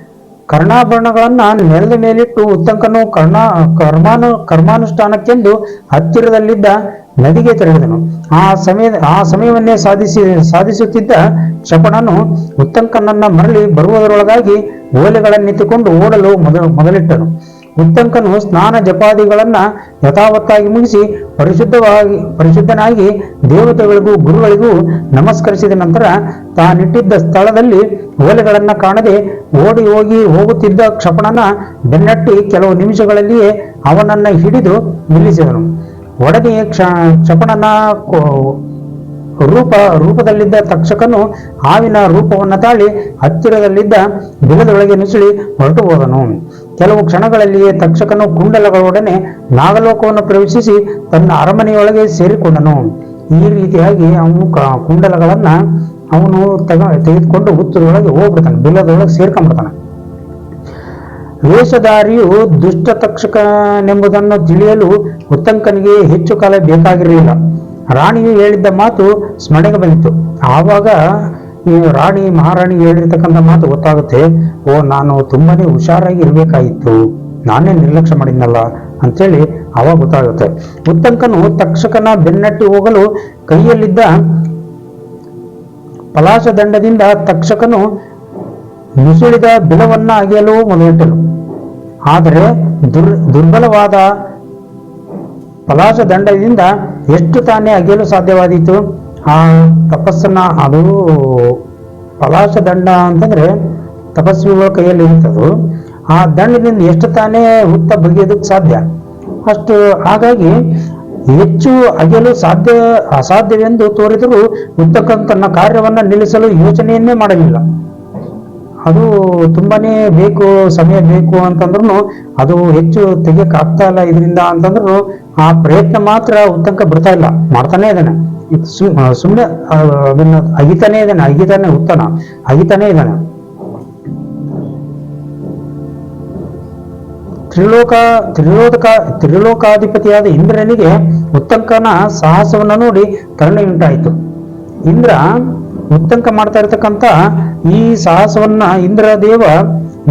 ಕರ್ಣಾಭರಣಗಳನ್ನ ನೆಲದ ಮೇಲಿಟ್ಟು ಉತ್ತಂಕನು ಕರ್ಣ, ಕರ್ಮಾನು, ಕರ್ಮಾನುಷ್ಠಾನಕ್ಕೆಂದು ಹತ್ತಿರದಲ್ಲಿದ್ದ ನದಿಗೆ ತೆರಳಿದನು. ಆ ಸಮಯ, ಆ ಸಮಯವನ್ನೇ ಸಾಧಿಸಿ, ಸಾಧಿಸುತ್ತಿದ್ದ ಕ್ಷಪಣನು ಉತ್ತಂಕನನ್ನ ಮರಳಿ ಬರುವುದರೊಳಗಾಗಿ ಓಲೆಗಳನ್ನಿತ್ತುಕೊಂಡು ಓಡಲು ಮೊದಲು ಮೊದಲಿಟ್ಟನು. ಉತ್ತಂಕನು ಸ್ನಾನ ಜಪಾದಿಗಳನ್ನ ಯಥಾವತ್ತಾಗಿ ಮುಗಿಸಿ ಪರಿಶುದ್ಧವಾಗಿ, ಪರಿಶುದ್ಧನಾಗಿ ದೇವತೆಗಳಿಗೂ ಗುರುಗಳಿಗೂ ನಮಸ್ಕರಿಸಿದ ನಂತರ ತಾನಿಟ್ಟಿದ್ದ ಸ್ಥಳದಲ್ಲಿ ಓಲೆಗಳನ್ನು ಕಾಣದೆ ಓಡಿ ಹೋಗಿ ಹೋಗುತ್ತಿದ್ದ ಕ್ಷಪಣನ ಬೆನ್ನಟ್ಟಿ ಕೆಲವು ನಿಮಿಷಗಳಲ್ಲಿಯೇ ಅವನನ್ನ ಹಿಡಿದು ನಿಲ್ಲಿಸಿದನು. ಒಡನೆ ಕ್ಷ, ಕ್ಷಪಣನ ರೂಪ, ರೂಪದಲ್ಲಿದ್ದ ತಕ್ಷಕನು ಹಾವಿನ ರೂಪವನ್ನು ತಾಳಿ ಹತ್ತಿರದಲ್ಲಿದ್ದ ಬಿಲದೊಳಗೆ ನುಸುಳಿ ಹೊರಟು ಹೋದನು. ಕೆಲವು ಕ್ಷಣಗಳಲ್ಲಿಯೇ ತಕ್ಷಕನು ಕುಂಡಲಗಳೊಡನೆ ನಾಗಲೋಕವನ್ನು ಪ್ರವೇಶಿಸಿ ತನ್ನ ಅರಮನೆಯೊಳಗೆ ಸೇರಿಕೊಂಡನು. ಈ ರೀತಿಯಾಗಿ ಅವನು ಕುಂಡಲಗಳನ್ನ ಅವನು ತಗ ತೆಗೆದುಕೊಂಡು ಹುತ್ತದೊಳಗೆ ಹೋಗ್ಬಿಡ್ತಾನೆ, ಬಿಲ್ಲದೊಳಗೆ ಸೇರ್ಕೊಂಡ್ಬಿಡ್ತಾನೆ. ವೇಷಧಾರಿಯು ದುಷ್ಟ ತಕ್ಷಕನೆಂಬುದನ್ನು ತಿಳಿಯಲು ಉತ್ತಂಕನಿಗೆ ಹೆಚ್ಚು ಕಾಲ ಬೇಕಾಗಿರಲಿಲ್ಲ. ರಾಣಿಯು ಹೇಳಿದ್ದ ಮಾತು ಸ್ಮರಣೆಗೆ ಬಂದಿತ್ತು. ಆವಾಗ ಈ ರಾಣಿ ಮಹಾರಾಣಿ ಹೇಳಿರ್ತಕ್ಕಂಥ ಮಾತು ಗೊತ್ತಾಗುತ್ತೆ. ಓ, ನಾನು ತುಂಬಾನೇ ಹುಷಾರಾಗಿ ಇರಬೇಕಾಗಿತ್ತು. ನಾನೇ ನಿರ್ಲಕ್ಷ್ಯ ಮಾಡಿದ್ನಲ್ಲ ಅಂತೇಳಿ ಅವಾಗ ಗೊತ್ತಾಗುತ್ತೆ. ಉತ್ತಂಕನು ತಕ್ಷಕನ ಬೆನ್ನಟ್ಟಿ ಹೋಗಲು ಕೈಯಲ್ಲಿದ್ದ ಪಲಾಶ ದಂಡದಿಂದ ತಕ್ಷಕನು ನುಸುಳಿದ ಬಿಲವನ್ನ ಅಗೆಯಲು ಮೊದಲಿಟ್ಟನು. ಆದರೆ ದುರ್, ದುರ್ಬಲವಾದ ಪಲಾಶ ದಂಡದಿಂದ ಎಷ್ಟು ತಾನೇ ಅಗೆಯಲು ಸಾಧ್ಯವಾದೀತು? ಆ ತಪಸ್ಸನ್ನ, ಅದು ಪಲಾಶ ದಂಡ ಅಂತಂದ್ರೆ ತಪಸ್ವಿಗಳ ಕೈಯಲ್ಲಿ ಇರ್ತದೆ ಆ ದಂಡದಿಂದ ಎಷ್ಟು ತಾನೇ ಹುತ್ತ ಬಗೆಯೋದಕ್ಕೆ ಸಾಧ್ಯ? ಅಷ್ಟು ಹಾಗಾಗಿ ಹೆಚ್ಚು ಅಗೆಯಲು ಸಾಧ್ಯ, ಅಸಾಧ್ಯವೆಂದು ತೋರಿದರೂ ಹುತ್ತಕ್ಕಂತ ಕಾರ್ಯವನ್ನ ನಿಲ್ಲಿಸಲು ಯೋಚನೆಯನ್ನೇ ಮಾಡಲಿಲ್ಲ. ಅದು ತುಂಬಾನೇ ಬೇಕು, ಸಮಯ ಬೇಕು ಅಂತಂದ್ರು ಅದು ಹೆಚ್ಚು ತೆಗಿಯಕ್ ಆಗ್ತಾ ಇಲ್ಲ ಇದರಿಂದ ಅಂತಂದ್ರು ಆ ಪ್ರಯತ್ನ ಮಾತ್ರ ಉತ್ತಂಕ ಬಿಡ್ತಾ ಇಲ್ಲ. ಮಾಡ್ತಾನೆ ಇದ್ದಾನೆ. ಸುಮ್ಮನೆ ಅದನ್ನ ಅಗಿತಾನೆ ಇದ್ದಾನೆ, ಅಗಿತಾನೆ ಉತ್ತನ ಅಗಿತಾನೆ ಇದ್ದಾನೆ. ತ್ರಿಲೋಕ ತ್ರಿಲೋಕ ತ್ರಿಲೋಕಾಧಿಪತಿಯಾದ ಇಂದ್ರನಿಗೆ ಉತ್ತಂಕನ ಸಾಹಸವನ್ನ ನೋಡಿ ಕರುಣೆಯುಂಟಾಯಿತು. ಇಂದ್ರ ಉತ್ತಂಕ ಮಾಡ್ತಾ ಇರತಕ್ಕಂತ ಈ ಸಾಹಸವನ್ನ ಇಂದ್ರ ದೇವ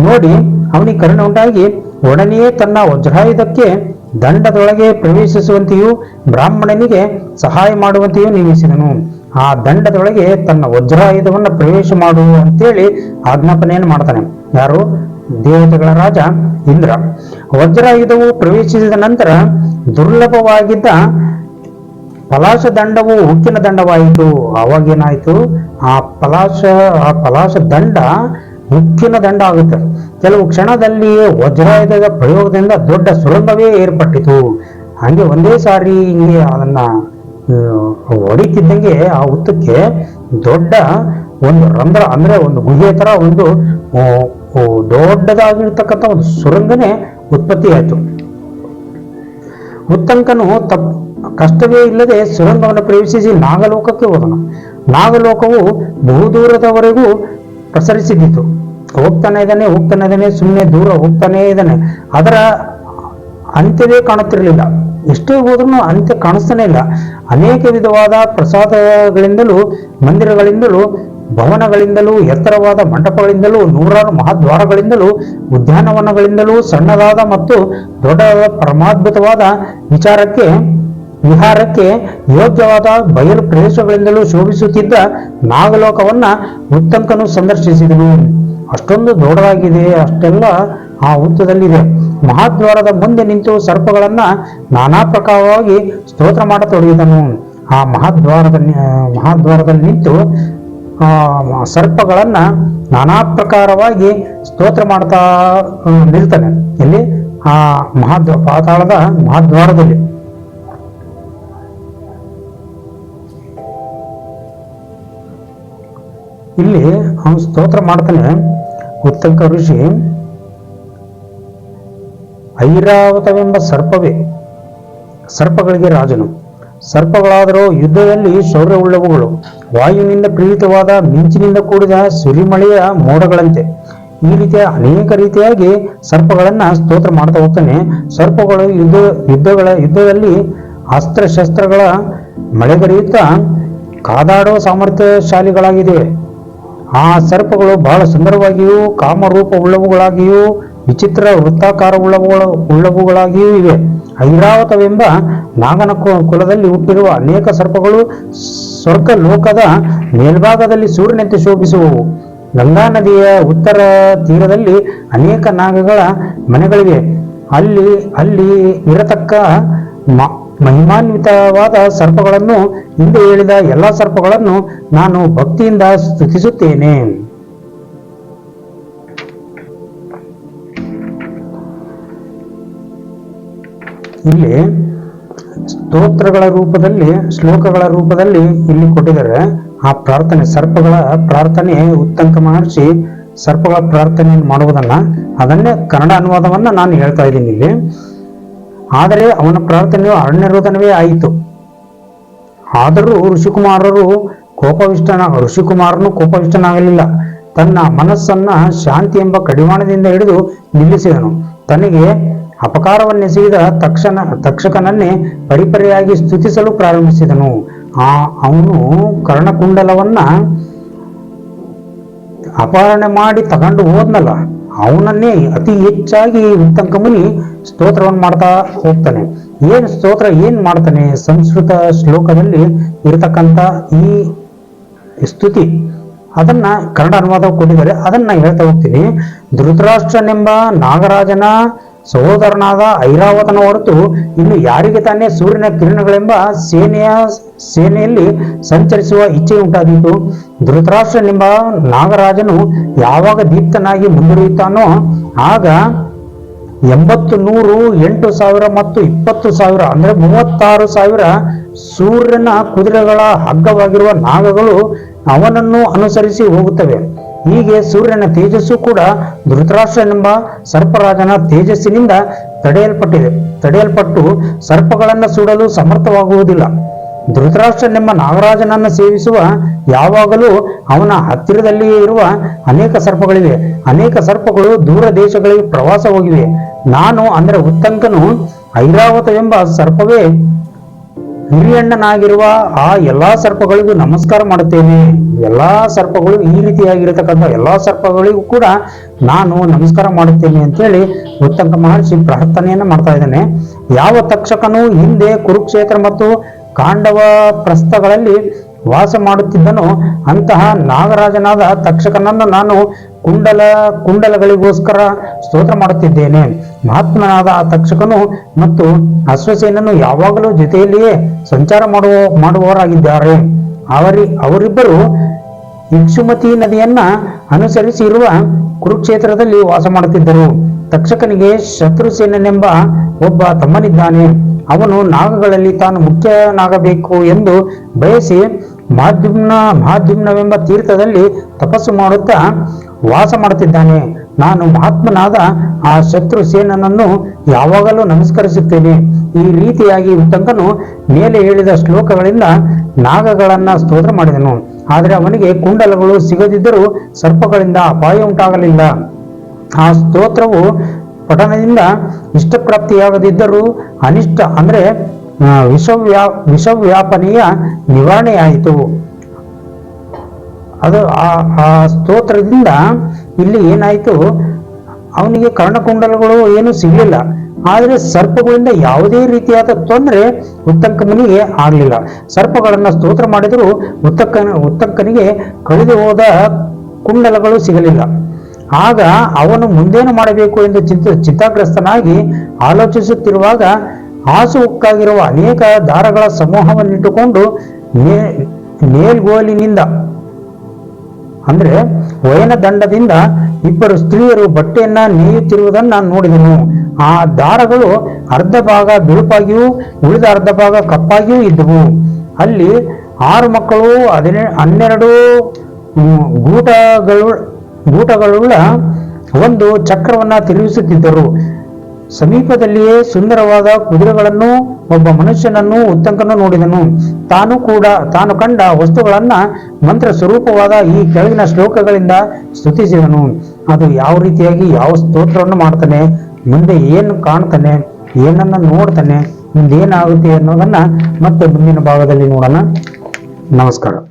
ನೋಡಿ ಅವನಿಗೆ ಕರುಣೆ ಉಂಟಾಗಿ ಒಡನೆಯೇ ತನ್ನ ವಜ್ರಾಯುಧಕ್ಕೆ ದಂಡದೊಳಗೆ ಪ್ರವೇಶಿಸುವಂತೆಯೂ ಬ್ರಾಹ್ಮಣನಿಗೆ ಸಹಾಯ ಮಾಡುವಂತೆಯೂ ನೇಮಿಸಿದನು ಆ ದಂಡದೊಳಗೆ ತನ್ನ ವಜ್ರಾಯುಧವನ್ನ ಪ್ರವೇಶ ಮಾಡು ಅಂತೇಳಿ ಆಜ್ಞಾಪನೆಯನ್ನು ಮಾಡ್ತಾನೆ. ಯಾರು? ದೇವತೆಗಳ ರಾಜ ಇಂದ್ರ. ವಜ್ರಾಯುಧವು ಪ್ರವೇಶಿಸಿದ ನಂತರ ದುರ್ಲಭವಾಗಿದ್ದ ಪಲಾಶ ದಂಡವು ಉಕ್ಕಿನ ದಂಡವಾಯಿತು. ಅವಾಗೇನಾಯ್ತು ಆ ಪಲಾಶ ಆ ಪಲಾಶ ದಂಡ ಉಕ್ಕಿನ ದಂಡ ಆಗುತ್ತೆ. ಕೆಲವು ಕ್ಷಣದಲ್ಲಿಯೇ ವಜ್ರಾಯುಧದ ಪ್ರಯೋಗದಿಂದ ದೊಡ್ಡ ಸುರಂಗವೇ ಏರ್ಪಟ್ಟಿತು. ಹಂಗೆ ಒಂದೇ ಸಾರಿ ಹಿಂಗೆ ಅದನ್ನ ಹೊಡಿತಿದ್ದಂಗೆ ಆ ಉತ್ತಕ್ಕೆ ದೊಡ್ಡ ಒಂದು ರಂಧ್ರ, ಅಂದ್ರೆ ಒಂದು ಗುಹೆ ತರ ಒಂದು ದೊಡ್ಡದಾಗಿರ್ತಕ್ಕಂಥ ಒಂದು ಸುರಂಗನೇ ಉತ್ಪತ್ತಿ ಆಯಿತು ಉತ್ತಂಕನು ತಪ್ ಕಷ್ಟವೇ ಇಲ್ಲದೆ ಸುರಂಗವನ್ನು ಪ್ರವೇಶಿಸಿ ನಾಗಲೋಕಕ್ಕೆ ಹೋದನು. ನಾಗಲೋಕವು ಬಹುದೂರದವರೆಗೂ ಪ್ರಸರಿಸಿದ್ದಿತು ಹೋಗ್ತಾನೆ ಇದ್ದಾನೆ ಹೋಗ್ತಾನೆ ಇದ್ದಾನೆ ಸುಮ್ಮನೆ ದೂರ ಹೋಗ್ತಾನೇ ಇದ್ದಾನೆ. ಅದರ ಅಂತ್ಯವೇ ಕಾಣುತ್ತಿರಲಿಲ್ಲ. ಎಷ್ಟೇ ಹೋದ್ರೂ ಅಂತ್ಯ ಕಾಣಿಸ್ತಾನೆ ಇಲ್ಲ. ಅನೇಕ ವಿಧವಾದ ಪ್ರಸಾದಗಳಿಂದಲೂ, ಮಂದಿರಗಳಿಂದಲೂ, ಭವನಗಳಿಂದಲೂ, ಎತ್ತರವಾದ ಮಂಟಪಗಳಿಂದಲೂ, ನೂರಾರು ಮಹಾದ್ವಾರಗಳಿಂದಲೂ, ಉದ್ಯಾನವನಗಳಿಂದಲೂ ಸಣ್ಣದಾದ ಮತ್ತು ದೊಡ್ಡದಾದ ಪರಮಾದ್ಭುತವಾದ ವಿಚಾರಕ್ಕೆ ವಿಹಾರಕ್ಕೆ ಯೋಗ್ಯವಾದ ಬಯಲು ಪ್ರದೇಶಗಳಿಂದಲೂ ಶೋಭಿಸುತ್ತಿದ್ದ ನಾಗಲೋಕವನ್ನ ಉತ್ತಂಕನು ಸಂದರ್ಶಿಸಿದನು. ಅಷ್ಟೊಂದು ದೊಡ್ಡದಾಗಿದೆ, ಅಷ್ಟೆಲ್ಲ ಆ ಉತ್ತದಲ್ಲಿದೆ ಮಹಾದ್ವಾರದ ಮುಂದೆ ನಿಂತು ಸರ್ಪಗಳನ್ನ ನಾನಾ ಪ್ರಕಾರವಾಗಿ ಸ್ತೋತ್ರ ಮಾಡತೊಡಗಿದನು ಆ ಮಹಾದ್ವಾರದ ಮಹಾದ್ವಾರದಲ್ಲಿ ನಿಂತು ಸರ್ಪಗಳನ್ನ ನಾನಾ ಪ್ರಕಾರವಾಗಿ ಸ್ತೋತ್ರ ಮಾಡ್ತಾ ನಿಲ್ತಾನೆ. ಎಲ್ಲಿ? ಆ ಮಹಾದ್ವ, ಪಾತಾಳದ ಮಹಾದ್ವಾರದಲ್ಲಿ. ಇಲ್ಲಿ ಅವನು ಸ್ತೋತ್ರ ಮಾಡ್ತಾನೆ. ಉತ್ತಂಕ ಋಷಿ, ಐರಾವತವೆಂಬ ಸರ್ಪವೇ, ಸರ್ಪಗಳಿಗೆ ರಾಜನು. ಸರ್ಪಗಳಾದರೂ ಯುದ್ಧದಲ್ಲಿ ಶೌರ್ಯವುಳ್ಳವುಗಳು, ವಾಯುವಿನಿಂದ ಪ್ರೀತವಾದ ಮಿಂಚಿನಿಂದ ಕೂಡಿದ ಸಿರಿಮಳೆಯ ಮೋಡಗಳಂತೆ. ಈ ರೀತಿಯ ಅನೇಕ ರೀತಿಯಾಗಿ ಸರ್ಪಗಳನ್ನ ಸ್ತೋತ್ರ ಮಾಡ್ತಾ ಹೋಗ್ತಾನೆ. ಸರ್ಪಗಳು ಯುದ್ಧ, ಯುದ್ಧಗಳ, ಯುದ್ಧದಲ್ಲಿ ಅಸ್ತ್ರಶಸ್ತ್ರಗಳ ಮಳೆಗರೆಯುತ್ತಾ ಕಾದಾಡುವ ಸಾಮರ್ಥ್ಯಶಾಲಿಗಳಾಗಿವೆ ಆ ಸರ್ಪಗಳು ಬಹಳ ಸುಂದರವಾಗಿಯೂ ಕಾಮರೂಪವುಳ್ಳವುಗಳಾಗಿಯೂ ವಿಚಿತ್ರ ವೃತ್ತಾಕಾರವುಳ್ಳವುಗಳ ಉಳ್ಳವುಗಳಾಗಿಯೂ ಇವೆ. ಐರಾವತವೆಂಬ ನಾಗನ ಕುಲದಲ್ಲಿ ಹುಟ್ಟಿರುವ ಅನೇಕ ಸರ್ಪಗಳು ಸ್ವರ್ಗ ಲೋಕದ ಮೇಲ್ಭಾಗದಲ್ಲಿ ಸೂರ್ಯನಂತೆ ಶೋಭಿಸುವವು. ಗಂಗಾ ನದಿಯ ಉತ್ತರ ತೀರದಲ್ಲಿ ಅನೇಕ ನಾಗಗಳ ಮನೆಗಳಿವೆ. ಅಲ್ಲಿ ಅಲ್ಲಿ ಇರತಕ್ಕ ಮಹಿಮಾನ್ವಿತವಾದ ಸರ್ಪಗಳನ್ನು ಹಿಂದೆ ಹೇಳಿದ ಎಲ್ಲ ಸರ್ಪಗಳನ್ನು ನಾನು ಭಕ್ತಿಯಿಂದ ಸ್ತುತಿಸುತ್ತೇನೆ. ಇಲ್ಲಿ ಸ್ತೋತ್ರಗಳ ರೂಪದಲ್ಲಿ, ಶ್ಲೋಕಗಳ ರೂಪದಲ್ಲಿ ಇಲ್ಲಿ ಕೊಟ್ಟಿದ್ದಾರೆ, ಆ ಪ್ರಾರ್ಥನೆ, ಸರ್ಪಗಳ ಪ್ರಾರ್ಥನೆ, ಉತ್ತಂಕ ಮಹರ್ಷಿ ಸರ್ಪಗಳ ಪ್ರಾರ್ಥನೆಯನ್ನು ಮಾಡುವುದನ್ನ, ಅದನ್ನೇ ಕನ್ನಡ ಅನುವಾದವನ್ನ ನಾನು ಹೇಳ್ತಾ ಇದ್ದೀನಿ ಇಲ್ಲಿ. ಆದರೆ ಅವನ ಪ್ರಾರ್ಥನೆಯು ಅರಣ್ಯರೋಧನವೇ ಆಯಿತು. ಆದರೂ ಋಷಿಕುಮಾರರು ಕೋಪವಿಷ್ಟನ, ಋಷಿಕುಮಾರನು ಕೋಪವಿಷ್ಟನಾಗಲಿಲ್ಲ. ತನ್ನ ಮನಸ್ಸನ್ನ ಶಾಂತಿ ಎಂಬ ಕಡಿವಾಣದಿಂದ ಹಿಡಿದು ನಿಲ್ಲಿಸಿದನು. ತನಗೆ ಅಪಕಾರವನ್ನೆಸಗಿದ ತಕ್ಷಣ, ತಕ್ಷಕನನ್ನೇ ಪರಿಪರಿಯಾಗಿ ಸ್ತುತಿಸಲು ಪ್ರಾರಂಭಿಸಿದನು. ಆ, ಅವನು ಕರ್ಣಕುಂಡಲವನ್ನ ಅಪಹರಣೆ ಮಾಡಿ ತಗೊಂಡು ಹೋದ್ನಲ್ಲ. ಅವನನ್ನೇ ಅತಿ ಹೆಚ್ಚಾಗಿ ಉತ್ತಂಕ ಮುನಿ ಸ್ತೋತ್ರವನ್ನು ಮಾಡ್ತಾ ಹೋಗ್ತಾನೆ. ಏನ್ ಸ್ತೋತ್ರ, ಏನ್ ಮಾಡ್ತಾನೆ? ಸಂಸ್ಕೃತ ಶ್ಲೋಕದಲ್ಲಿ ಇರತಕ್ಕಂತ ಈ ಸ್ತುತಿ. ಅದನ್ನ ಕನ್ನಡ ಅನುವಾದ ಕೊಟ್ಟಿದ್ದಾರೆ. ಅದನ್ನ ಹೇಳ್ತಾ ಹೋಗ್ತೀನಿ. ಧೃತರಾಷ್ಟ್ರನೆಂಬ ನಾಗರಾಜನ ಸಹೋದರನಾದ ಐರಾವತನ ಹೊರತು ಇನ್ನು ಯಾರಿಗೆ ತಾನೇ ಸೂರ್ಯನ ಕಿರಣಗಳೆಂಬ ಸೇನೆಯ ಸೇನೆಯಲ್ಲಿ ಸಂಚರಿಸುವ ಇಚ್ಛೆ ಉಂಟಾದೀತು? ಧೃತರಾಷ್ಟ್ರನೆಂಬ ನಾಗರಾಜನು ಯಾವಾಗ ದೀಪ್ತನಾಗಿ ಮುಂದುವರಿಯುತ್ತಾನೋ, ಆಗ ಎಂಬತ್ತು ನೂರು ಎಂಟು ಸಾವಿರ ಮತ್ತು ಇಪ್ಪತ್ತು ಸಾವಿರ, ಅಂದರೆ ಮೂವತ್ತಾರು ಸಾವಿರ ಸೂರ್ಯನ ಕುದುರೆಗಳ ಹಗ್ಗವಾಗಿರುವ ನಾಗಗಳು ಅವನನ್ನು ಅನುಸರಿಸಿ ಹೋಗುತ್ತವೆ. ಹೀಗೆ ಸೂರ್ಯನ ತೇಜಸ್ಸು ಕೂಡ ಧೃತರಾಷ್ಟ್ರನೆಂಬ ಸರ್ಪರಾಜನ ತೇಜಸ್ಸಿನಿಂದ ತಡೆಯಲ್ಪಟ್ಟಿದೆ. ತಡೆಯಲ್ಪಟ್ಟು ಸರ್ಪಗಳನ್ನು ಸುಡಲು ಸಮರ್ಥವಾಗುವುದಿಲ್ಲ. ಧೃತರಾಷ್ಟ್ರನೆಂಬ ನಾಗರಾಜನನ್ನು ಸೇವಿಸುವ ಯಾವಾಗಲೂ ಅವನ ಹತ್ತಿರದಲ್ಲಿಯೇ ಇರುವ ಅನೇಕ ಸರ್ಪಗಳಿವೆ. ಅನೇಕ ಸರ್ಪಗಳು ದೂರ ದೇಶಗಳಿಗೆ ಪ್ರವಾಸ ಹೋಗಿವೆ. ನಾನು ಅಂದ್ರೆ ಉತ್ತಂಕನು ಐರಾವತವೆಂಬ ಸರ್ಪವೇ ಹಿರಿಯಣ್ಣನಾಗಿರುವ ಆ ಎಲ್ಲಾ ಸರ್ಪಗಳಿಗೂ ನಮಸ್ಕಾರ ಮಾಡುತ್ತೇನೆ. ಎಲ್ಲಾ ಸರ್ಪಗಳು ಈ ರೀತಿಯಾಗಿರತಕ್ಕಂಥ ಎಲ್ಲಾ ಸರ್ಪಗಳಿಗೂ ಕೂಡ ನಾನು ನಮಸ್ಕಾರ ಮಾಡುತ್ತೇನೆ ಅಂತೇಳಿ ಉತ್ತಂಕ ಮಹರ್ಷಿ ಪ್ರಾರ್ಥನೆಯನ್ನ ಮಾಡ್ತಾ ಇದ್ದಾನೆ. ಯಾವ ತಕ್ಷಕನು ಹಿಂದೆ ಕುರುಕ್ಷೇತ್ರ ಮತ್ತು ಕಾಂಡವ ಪ್ರಸ್ಥಗಳಲ್ಲಿ ವಾಸ ಮಾಡುತ್ತಿದ್ದನೋ ಅಂತಹ ನಾಗರಾಜನಾದ ತಕ್ಷಕನನ್ನು ನಾನು ಕುಂಡಲ ಕುಂಡಲಗಳಿಗೋಸ್ಕರ ಸ್ತೋತ್ರ ಮಾಡುತ್ತಿದ್ದೇನೆ. ಮಹಾತ್ಮನಾದ ಆ ತಕ್ಷಕನು ಮತ್ತು ಅಶ್ವಸೇನನು ಯಾವಾಗಲೂ ಜೊತೆಯಲ್ಲಿಯೇ ಸಂಚಾರ ಮಾಡುವ, ಮಾಡುವವರಾಗಿದ್ದಾರೆ. ಅವರಿ, ಅವರಿಬ್ಬರು ಇಕ್ಷುಮತಿ ನದಿಯನ್ನ ಅನುಸರಿಸಿರುವ ಕುರುಕ್ಷೇತ್ರದಲ್ಲಿ ವಾಸ ಮಾಡುತ್ತಿದ್ದರು. ತಕ್ಷಕನಿಗೆ ಶತ್ರುಸೇನನೆಂಬ ಒಬ್ಬ ತಮ್ಮನಿದ್ದಾನೆ. ಅವನು ನಾಗಗಳಲ್ಲಿ ತಾನು ಮುಖ್ಯನಾಗಬೇಕು ಎಂದು ಬಯಸಿ ಮಾಧ್ಯುಮ್ನ, ಮಾಧ್ಯುಮ್ನವೆಂಬ ತೀರ್ಥದಲ್ಲಿ ತಪಸ್ಸು ಮಾಡುತ್ತಾ ವಾಸ ಮಾಡುತ್ತಿದ್ದಾನೆ. ನಾನು ಮಹಾತ್ಮನಾದ ಆ ಶತ್ರು ಸೇನನನ್ನು ಯಾವಾಗಲೂ ನಮಸ್ಕರಿಸುತ್ತೇನೆ. ಈ ರೀತಿಯಾಗಿ ಉತ್ತಂಕನು ಮೇಲೆ ಹೇಳಿದ ಶ್ಲೋಕಗಳಿಂದ ನಾಗಗಳನ್ನ ಸ್ತೋತ್ರ ಮಾಡಿದನು. ಆದರೆ ಅವನಿಗೆ ಕುಂಡಲಗಳು ಸಿಗದಿದ್ದರೂ ಸರ್ಪಗಳಿಂದ ಅಪಾಯ ಉಂಟಾಗಲಿಲ್ಲ. ಆ ಸ್ತೋತ್ರವು ಪಠನದಿಂದ ಇಷ್ಟಪ್ರಾಪ್ತಿಯಾಗದಿದ್ದರೂ ಅನಿಷ್ಟ ಅಂದರೆ ವಿಷವ್ಯಾ, ವಿಷವ್ಯಾಪನೆಯ ನಿವಾರಣೆಯಾಯಿತು. ಅದು ಆ ಸ್ತೋತ್ರದಿಂದ ಇಲ್ಲಿ ಏನಾಯಿತು? ಅವನಿಗೆ ಕರ್ಣಕುಂಡಲಗಳು ಏನು ಸಿಗಲಿಲ್ಲ. ಆದರೆ ಸರ್ಪಗಳಿಂದ ಯಾವುದೇ ರೀತಿಯಾದ ತೊಂದರೆ ಉತ್ತಂಕ ಮುನಿಗೆ ಆಗಲಿಲ್ಲ. ಸರ್ಪಗಳನ್ನು ಸ್ತೋತ್ರ ಮಾಡಿದರೂ ಉತ್ತಂಕನ ಉತ್ತಂಕನಿಗೆ ಕಳೆದು ಹೋದ ಕುಂಡಲಗಳು ಸಿಗಲಿಲ್ಲ. ಆಗ ಅವನು ಮುಂದೇನು ಮಾಡಬೇಕು ಎಂದು ಚಿಂತ, ಚಿಂತಾಗ್ರಸ್ತನಾಗಿ ಆಲೋಚಿಸುತ್ತಿರುವಾಗ ಹಾಸು ಉಕ್ಕಾಗಿರುವ ಅನೇಕ ದಾರಗಳ ಸಮೂಹವನ್ನಿಟ್ಟುಕೊಂಡು ನೇ, ನೇಲ್ಗೋಲಿನಿಂದ ಅಂದ್ರೆ ವಯನ ದಂಡದಿಂದ ಇಬ್ಬರು ಸ್ತ್ರೀಯರು ಬಟ್ಟೆಯನ್ನ ನೇಯುತ್ತಿರುವುದನ್ನು ನಾನು ನೋಡಿದೆನು. ಆ ದಾರಗಳು ಅರ್ಧ ಭಾಗ ಬಿಳುಪಾಗಿಯೂ ಉಳಿದ ಅರ್ಧ ಭಾಗ ಕಪ್ಪಾಗಿಯೂ ಇದ್ದವು. ಅಲ್ಲಿ ಆರು ಮಕ್ಕಳು, ಹದಿನೆ, ಹನ್ನೆರಡು ಗೂಟಗಳು, ಗೂಟಗಳುಳ್ಳ ಒಂದು ಚಕ್ರವನ್ನ ತಿರುಗಿಸುತ್ತಿದ್ದರು. ಸಮೀಪದಲ್ಲಿಯೇ ಸುಂದರವಾದ ಕುದುರೆಗಳನ್ನು ಒಬ್ಬ ಮನುಷ್ಯನನ್ನು ಉತ್ತಂಕನು ನೋಡಿದನು. ತಾನು ಕೂಡ, ತಾನು ಕಂಡ ವಸ್ತುಗಳನ್ನ ಮಂತ್ರ ಸ್ವರೂಪವಾದ ಈ ಕೆಳಗಿನ ಶ್ಲೋಕಗಳಿಂದ ಸ್ತುತಿಸಿದನು. ಅದು ಯಾವ ರೀತಿಯಾಗಿ ಯಾವ ಸ್ತೋತ್ರವನ್ನು ಮಾಡ್ತಾನೆ, ಮುಂದೆ ಏನು ಕಾಣ್ತಾನೆ, ಏನನ್ನ ನೋಡ್ತಾನೆ, ಮುಂದೇನಾಗುತ್ತೆ ಅನ್ನೋದನ್ನ ಮತ್ತೆ ಮುಂದಿನ ಭಾಗದಲ್ಲಿ ನೋಡೋಣ. ನಮಸ್ಕಾರ.